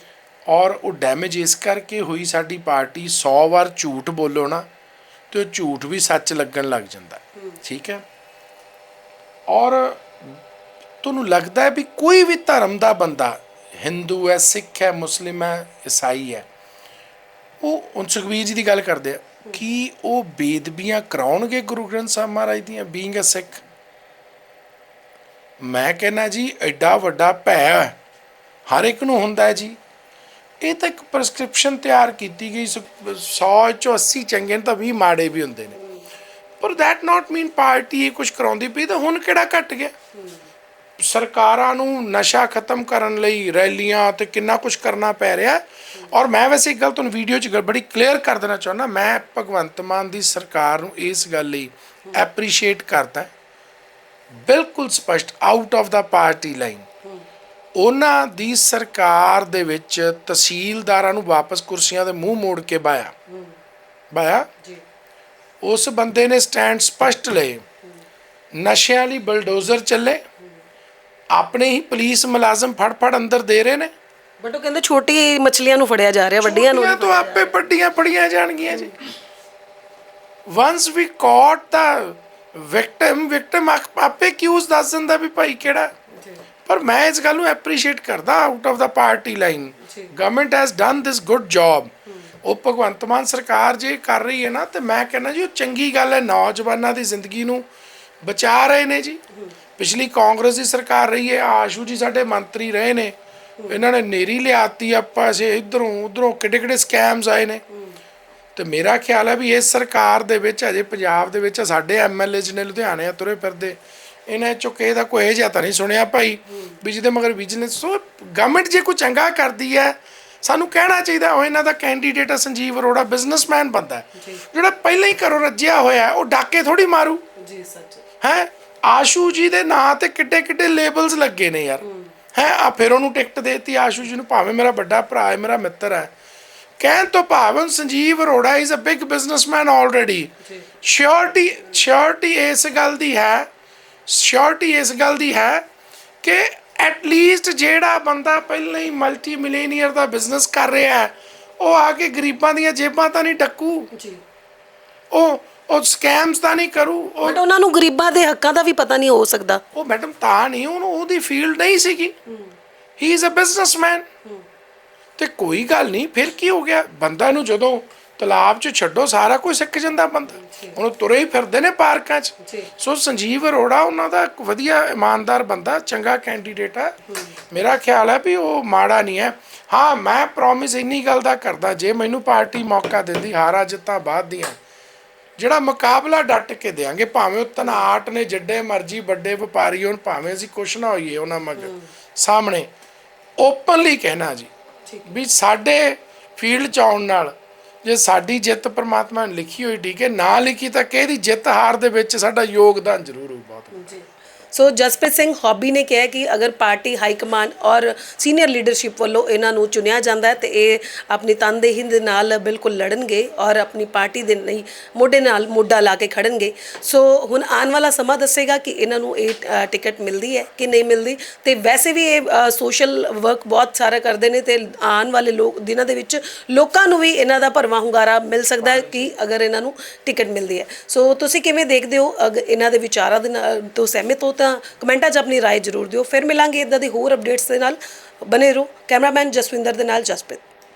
ਔਰ ਉਹ ਡੈਮੇਜ ਇਸ ਕਰਕੇ ਹੋਈ ਸਾਡੀ ਪਾਰਟੀ 100 ਵਾਰ ਝੂਠ ਬੋਲੋ ਨਾ ਤੇ ਉਹ ਝੂਠ ਵੀ ਸੱਚ ਲੱਗਣ ਲੱਗ ਜਾਂਦਾ। ਠੀਕ ਹੈ? ਔਰ ਤੁਹਾਨੂੰ ਲੱਗਦਾ ਹੈ ਵੀ ਕੋਈ ਵੀ ਧਰਮ ਦਾ ਬੰਦਾ ਹਿੰਦੂ ਹੈ ਸਿੱਖ ਹੈ ਮੁਸਲਿਮ ਹੈ ਈਸਾਈ ਹੈ ਉਹ ਹੁਣ ਸੁਖਬੀਰ ਜੀ ਦੀ ਗੱਲ ਕਰਦੇ ਆ। ਕੀ ਉਹ ਬੇਦਬੀਆਂ ਕਰਾਉਣਗੇ ਗੁਰੂ ਗ੍ਰੰਥ ਸਾਹਿਬ ਮਹਾਰਾਜ ਦੀਆਂ ਬੀਇੰਗ ਅ ਸਿੱਖ ਮੈਂ ਕਹਿੰਦਾ ਜੀ, ਐਡਾ ਵੱਡਾ ਭੈ ਹਰ ਇੱਕ ਨੂੰ ਹੁੰਦਾ ਹੈ ਜੀ। ਇਹ ਤਾਂ ਇੱਕ ਪ੍ਰਸਕ੍ਰਿਪਸ਼ਨ ਤਿਆਰ ਕੀਤੀ ਗਈ 100 ਚੋਂ 80 ਚੰਗੇ ਨੇ ਤਾਂ 20 ਮਾੜੇ ਵੀ ਹੁੰਦੇ ਨੇ। ਪਰ ਦੈਟ not ਮੀਨ ਪਾਰਟੀ ਇਹ ਕੁਝ ਕਰਾਉਂਦੀ ਪਈ, ਤਾਂ ਹੁਣ ਕਿਹੜਾ ਘਟ ਗਿਆ? ਸਰਕਾਰਾਂ ਨੂੰ ਨਸ਼ਾ ਖਤਮ ਕਰਨ ਲਈ ਰੈਲੀਆਂ ਤੇ ਕਿੰਨਾ ਕੁਝ ਕਰਨਾ ਪੈ ਰਿਹਾ। ਔਰ ਮੈਂ ਵੈਸੇ ਇੱਕ ਗੱਲ ਤੁਹਾਨੂੰ ਵੀਡੀਓ 'ਚ ਗੱਲ ਬੜੀ ਕਲੀਅਰ ਕਰ ਦੇਣਾ ਚਾਹੁੰਦਾ। ਮੈਂ ਭਗਵੰਤ ਮਾਨ ਦੀ ਸਰਕਾਰ ਨੂੰ ਇਸ ਗੱਲ ਲਈ ਐਪਰੀਸ਼ੀਏਟ ਕਰਦਾ। ਬਿਲਕੁਲ ਸਪਸ਼ਟ out of the party line ਉਹਨਾਂ ਦੀ ਸਰਕਾਰ ਦੇ ਵਿੱਚ ਤਹਿਸੀਲਦਾਰਾਂ ਨੂੰ ਵਾਪਸ ਕੁਰਸੀਆਂ ਦੇ ਮੂੰਹ ਮੋੜ ਕੇ ਬਾਇਆ। ਬਾਇਆ? ਜੀ। ਉਸ ਬੰਦੇ ਨੇ ਸਟੈਂਡ ਸਪਸ਼ਟ ਲਏ। ਨਸ਼ਿਆਂ ਲਈ ਬਲਡੋਜ਼ਰ ਚੱਲੇ। ਆਪਣੇ ਹੀ ਪੁਲਿਸ ਮੁਲਾਜ਼ਮ ਫੜ ਫੜ ਅੰਦਰ ਦੇ ਰਹੇ ਨੇ। ਬਟ ਉਹ ਕਹਿੰਦੇ ਛੋਟੀ ਮੱਛਲੀਆਂ ਨੂੰ ਫੜਿਆ ਜਾ ਰਿਹਾ ਵੱਡੀਆਂ ਨੂੰ ਤੋਂ ਆਪੇ ਵੱਡੀਆਂ ਫੜੀਆਂ ਜਾਣਗੀਆਂ ਜੀ। ਵਾਂਸ ਵੀ ਕਾਟ ਦਾ ਵਿਕਟਮ ਵਿਕਟਮ ਆਪੇ ਅਕਿਊਜ਼ ਦੱਸ ਦਿੰਦਾ ਵੀ ਭਾਈ ਕਿਹੜਾ? ਪਰ ਮੈਂ ਇਸ ਗੱਲ ਨੂੰ ਐਪਰੀਸ਼ੀਏਟ ਕਰਦਾ out of the party line government has done this good job ਉਹ ਭਗਵੰਤ ਮਾਨ ਸਰਕਾਰ ਜੇ ਕਰ ਰਹੀ ਹੈ ਨਾ ਤੇ ਮੈਂ ਕਹਿੰਦਾ ਜੀ ਉਹ ਚੰਗੀ ਗੱਲ ਹੈ ਨੌਜਵਾਨਾਂ ਦੀ ਜ਼ਿੰਦਗੀ ਨੂੰ ਬਚਾ ਰਹੇ ਨੇ ਜੀ। ਪਿਛਲੀ ਕਾਂਗਰਸ ਦੀ ਸਰਕਾਰ ਰਹੀ ਹੈ ਆਸ਼ੂ ਜੀ ਸਾਡੇ ਮੰਤਰੀ ਰਹੇ ਨੇ। ਇਹਨਾਂ ਨੇ ਨੇਰੀ ਲਿਆਤੀ ਆਪਾਂ ਸੇ ਇਧਰੋਂ ਉਧਰੋਂ ਕਿੱਡੇ ਕਿੱਡੇ ਸਕੈਮਸ ਆਏ ਨੇ। ਤੇ ਮੇਰਾ ਖਿਆਲ ਹੈ ਵੀ ਇਸ ਸਰਕਾਰ ਦੇ ਵਿੱਚ ਅਜੇ ਪੰਜਾਬ ਦੇ ਵਿੱਚ ਸਾਡੇ ਐਮਐਲਏ ਨੇ ਲੁਧਿਆਣੇ ਆ ਤੁਰੇ ਫਿਰਦੇ ਇਹਨਾਂ ਚੋਂ ਕਿਸੇ ਦਾ ਕੋਈ ਜਿਹਾ ਤਾਂ ਨਹੀਂ ਸੁਣਿਆ ਭਾਈ ਵੀ ਜਿਹਦੇ ਮਗਰ ਵਿਜੀਲੈਂਸ ਸੋ ਗਵਰਨਮੈਂਟ ਜੇ ਕੋਈ ਚੰਗਾ ਕਰਦੀ ਹੈ ਸਾਨੂੰ ਕਹਿਣਾ ਚਾਹੀਦਾ ਉਹ ਇਹਨਾਂ ਦਾ ਕੈਂਡੀਡੇਟ ਸੰਜੀਵ ਅਰੋੜਾ ਬਿਜ਼ਨਸਮੈਨ ਬੰਦਾ। ਜਿਹੜਾ ਪਹਿਲਾਂ ਹੀ ਘਰੋਂ ਰੱਜਿਆ ਹੋਇਆ ਉਹ ਡਾਕੇ ਥੋੜੀ ਮਾਰੂ। ਜੀ ਸੱਚ। ਹੈ? ਆਸ਼ੂ ਜੀ ਦੇ ਨਾਂ ਤੇ ਕਿੱਡੇ ਕਿੱਡੇ ਲੇਬਲਸ ਲੱਗੇ ਨੇ ਯਾਰ। ਹੈ। ਆ ਫਿਰ ਉਹਨੂੰ ਟਿਕਟ ਦੇਤੀ ਆਸ਼ੂ ਜੀ ਨੂੰ ਭਾਵੇਂ ਮੇਰਾ ਵੱਡਾ ਭਰਾ ਹੈ ਮੇਰਾ ਮਿੱਤਰ ਹੈ ਕਹਿਣ ਤੋਂ ਭਾਵਨ Sanjeev Arora is a big businessman already ਸ਼ੋਰਟੀ ਸ਼ੋਰਟੀ ਇਸ ਗੱਲ ਦੀ ਹੈ ਸ਼ੋਰਟੀ ਇਸ ਗੱਲ ਦੀ ਹੈ ਕਿ ਐਟ ਲੀਸਟ ਜਿਹੜਾ ਬੰਦਾ ਪਹਿਲਾਂ ਹੀ ਮਲਟੀ ਮਿਲੀਨੀਅਰ ਦਾ ਬਿਜ਼ਨਸ ਕਰ ਰਿਹਾ ਹੈ ਉਹ ਆ ਕੇ ਗਰੀਬਾਂ ਦੀਆਂ ਜੇਬਾਂ ਤਾਂ ਨਹੀਂ ਡੱਕੂ। ਜੀ। ਉਹ ਉਹ ਸਕੈਮਸ ਤਾਂ ਨਹੀਂ ਕਰੂ ਉਹ ਬਟ ਉਹਨਾਂ ਨੂੰ ਗਰੀਬਾਂ ਦੇ ਹੱਕਾਂ ਦਾ ਵੀ ਪਤਾ ਨਹੀਂ ਹੋ ਸਕਦਾ। ਉਹ ਮੈਡਮ ਤਾਂ ਨਹੀਂ ਉਹਨੂੰ ਉਹਦੀ ਫੀਲਡ ਨਹੀਂ ਸੀਗੀ। ਹੀ। ਇਜ਼ ਅ ਬਿਜ਼ਨਸਮੈਨ ਤੇ ਕੋਈ ਗੱਲ ਨਹੀਂ ਫਿਰ ਕੀ ਹੋ ਗਿਆ? ਬੰਦਾ ਨੂੰ ਜਦੋਂ ਤਲਾਬ 'ਚ ਛੱਡੋ ਸਾਰਾ ਕੁਝ ਸਿੱਖ ਜਾਂਦਾ ਬੰਦਾ। ਹੁਣ ਤੁਰੇ ਹੀ ਫਿਰਦੇ ਨੇ ਪਾਰਕਾਂ 'ਚ। ਸੋ ਸੰਜੀਵ ਅਰੋੜਾ ਉਹਨਾਂ ਦਾ ਇੱਕ ਵਧੀਆ ਇਮਾਨਦਾਰ ਬੰਦਾ ਚੰਗਾ ਕੈਂਡੀਡੇਟ ਹੈ। ਮੇਰਾ ਖਿਆਲ ਹੈ ਵੀ ਉਹ ਮਾੜਾ ਨਹੀਂ ਹੈ। ਹਾਂ ਮੈਂ ਪ੍ਰੋਮਿਸ ਇੰਨੀ ਗੱਲ ਦਾ ਕਰਦਾ ਜੇ ਮੈਨੂੰ ਪਾਰਟੀ ਮੌਕਾ ਦਿੰਦੀ ਹਾਰਾ ਜਿੱਤਾਂ ਬਾਅਦ ਦੀਆਂ ਜਿਹੜਾ ਮੁਕਾਬਲਾ ਡਟ ਕੇ ਦੇਾਂਗੇ ਭਾਵੇਂ ਉਹ ਤਨਾਟ ਨੇ ਜਿੱਡੇ ਮਰਜ਼ੀ ਵੱਡੇ ਵਪਾਰੀ ਹੋਣ ਭਾਵੇਂ ਅਸੀਂ ਕੁਛ ਨਾ ਹੋਈਏ ਉਹਨਾਂ ਮਗਰ। ਸਾਹਮਣੇ ਓਪਨਲੀ ਕਹਿਣਾ ਜੀ। ਵੀ ਸਾਡੇ ਫੀਲਡ ਚ ਆਉਣ ਨਾਲ ਜੇ ਸਾਡੀ ਜਿੱਤ ਪ੍ਰਮਾਤਮਾ ਨੇ ਲਿਖੀ ਹੋਈ, ਠੀਕ ਹੈ, ਨਾ ਲਿਖੀ ਤਾਂ ਕਿਹਦੀ ਜਿੱਤ ਹਾਰ ਦੇ ਵਿੱਚ ਸਾਡਾ ਯੋਗਦਾਨ ਜ਼ਰੂਰ ਹੋਊ ਬਹੁਤ। ਜੀ। ਸੋ ਜਸਪ੍ਰੀਤ ਸਿੰਘ ਹੌਬੀ ਨੇ ਕਿਹਾ ਕਿ ਅਗਰ ਪਾਰਟੀ ਹਾਈ ਕਮਾਂਡ ਔਰ ਸੀਨੀਅਰ ਲੀਡਰਸ਼ਿਪ ਵੱਲੋਂ ਇਹਨਾਂ ਨੂੰ ਚੁਣਿਆ ਜਾਂਦਾ ਹੈ, ਤੇ ਇਹ ਆਪਣੀ ਤਨਦੇਹੀ ਦੇ ਨਾਲ ਬਿਲਕੁਲ ਲੜਨਗੇ ਔਰ ਆਪਣੀ ਪਾਰਟੀ ਦੇ ਨਹੀਂ, ਮੋਢੇ ਨਾਲ ਮੋਢਾ ਲਾ ਕੇ ਖੜਨਗੇ। ਸੋ ਹੁਣ ਆਉਣ ਵਾਲਾ ਸਮਾਂ ਦੱਸੇਗਾ ਕਿ ਇਹਨਾਂ ਨੂੰ ਇਹ ਟਿਕਟ ਮਿਲਦੀ ਹੈ ਕਿ ਨਹੀਂ ਮਿਲਦੀ। ਤੇ ਵੈਸੇ ਵੀ ਇਹ ਸੋਸ਼ਲ ਵਰਕ ਬਹੁਤ ਸਾਰਾ ਕਰਦੇ ਨੇ ਤੇ ਆਉਣ ਵਾਲੇ ਲੋਕ, ਦਿਨਾਂ ਦੇ ਵਿੱਚ ਲੋਕਾਂ ਨੂੰ ਵੀ ਇਹਨਾਂ ਦਾ ਭਰਵਾਂ ਹੁੰਗਾਰਾ ਮਿਲ ਸਕਦਾ ਹੈ ਕਿ ਅਗਰ ਇਹਨਾਂ ਨੂੰ ਟਿਕਟ ਮਿਲਦੀ ਹੈ। ਸੋ ਤੁਸੀਂ ਕਿਵੇਂ ਦੇਖਦੇ ਹੋ ਅਗ, ਇਹਨਾਂ ਦੇ ਵਿਚਾਰਾਂ ਦੇ ਨਾਲ, ਤੋਂ ਸਹਿਮਤ ਹੋ ਤਾਂ ਕਮੈਂਟਾਂ 'ਚ ਆਪਣੀ رائے ਜ਼ਰੂਰ ਦਿਓ ਫਿਰ ਮਿਲਾਂਗੇ ਇਦਾਂ ਦੀ ਹੋਰ ਅਪਡੇਟਸ ਦੇ ਨਾਲ ਬਨੇ ਰਹੋ ਕੈਮਰਾਮੈਨ ਜਸਵਿੰਦਰ ਦੇ ਨਾਲ ਜਸਪ੍ਰੀਤ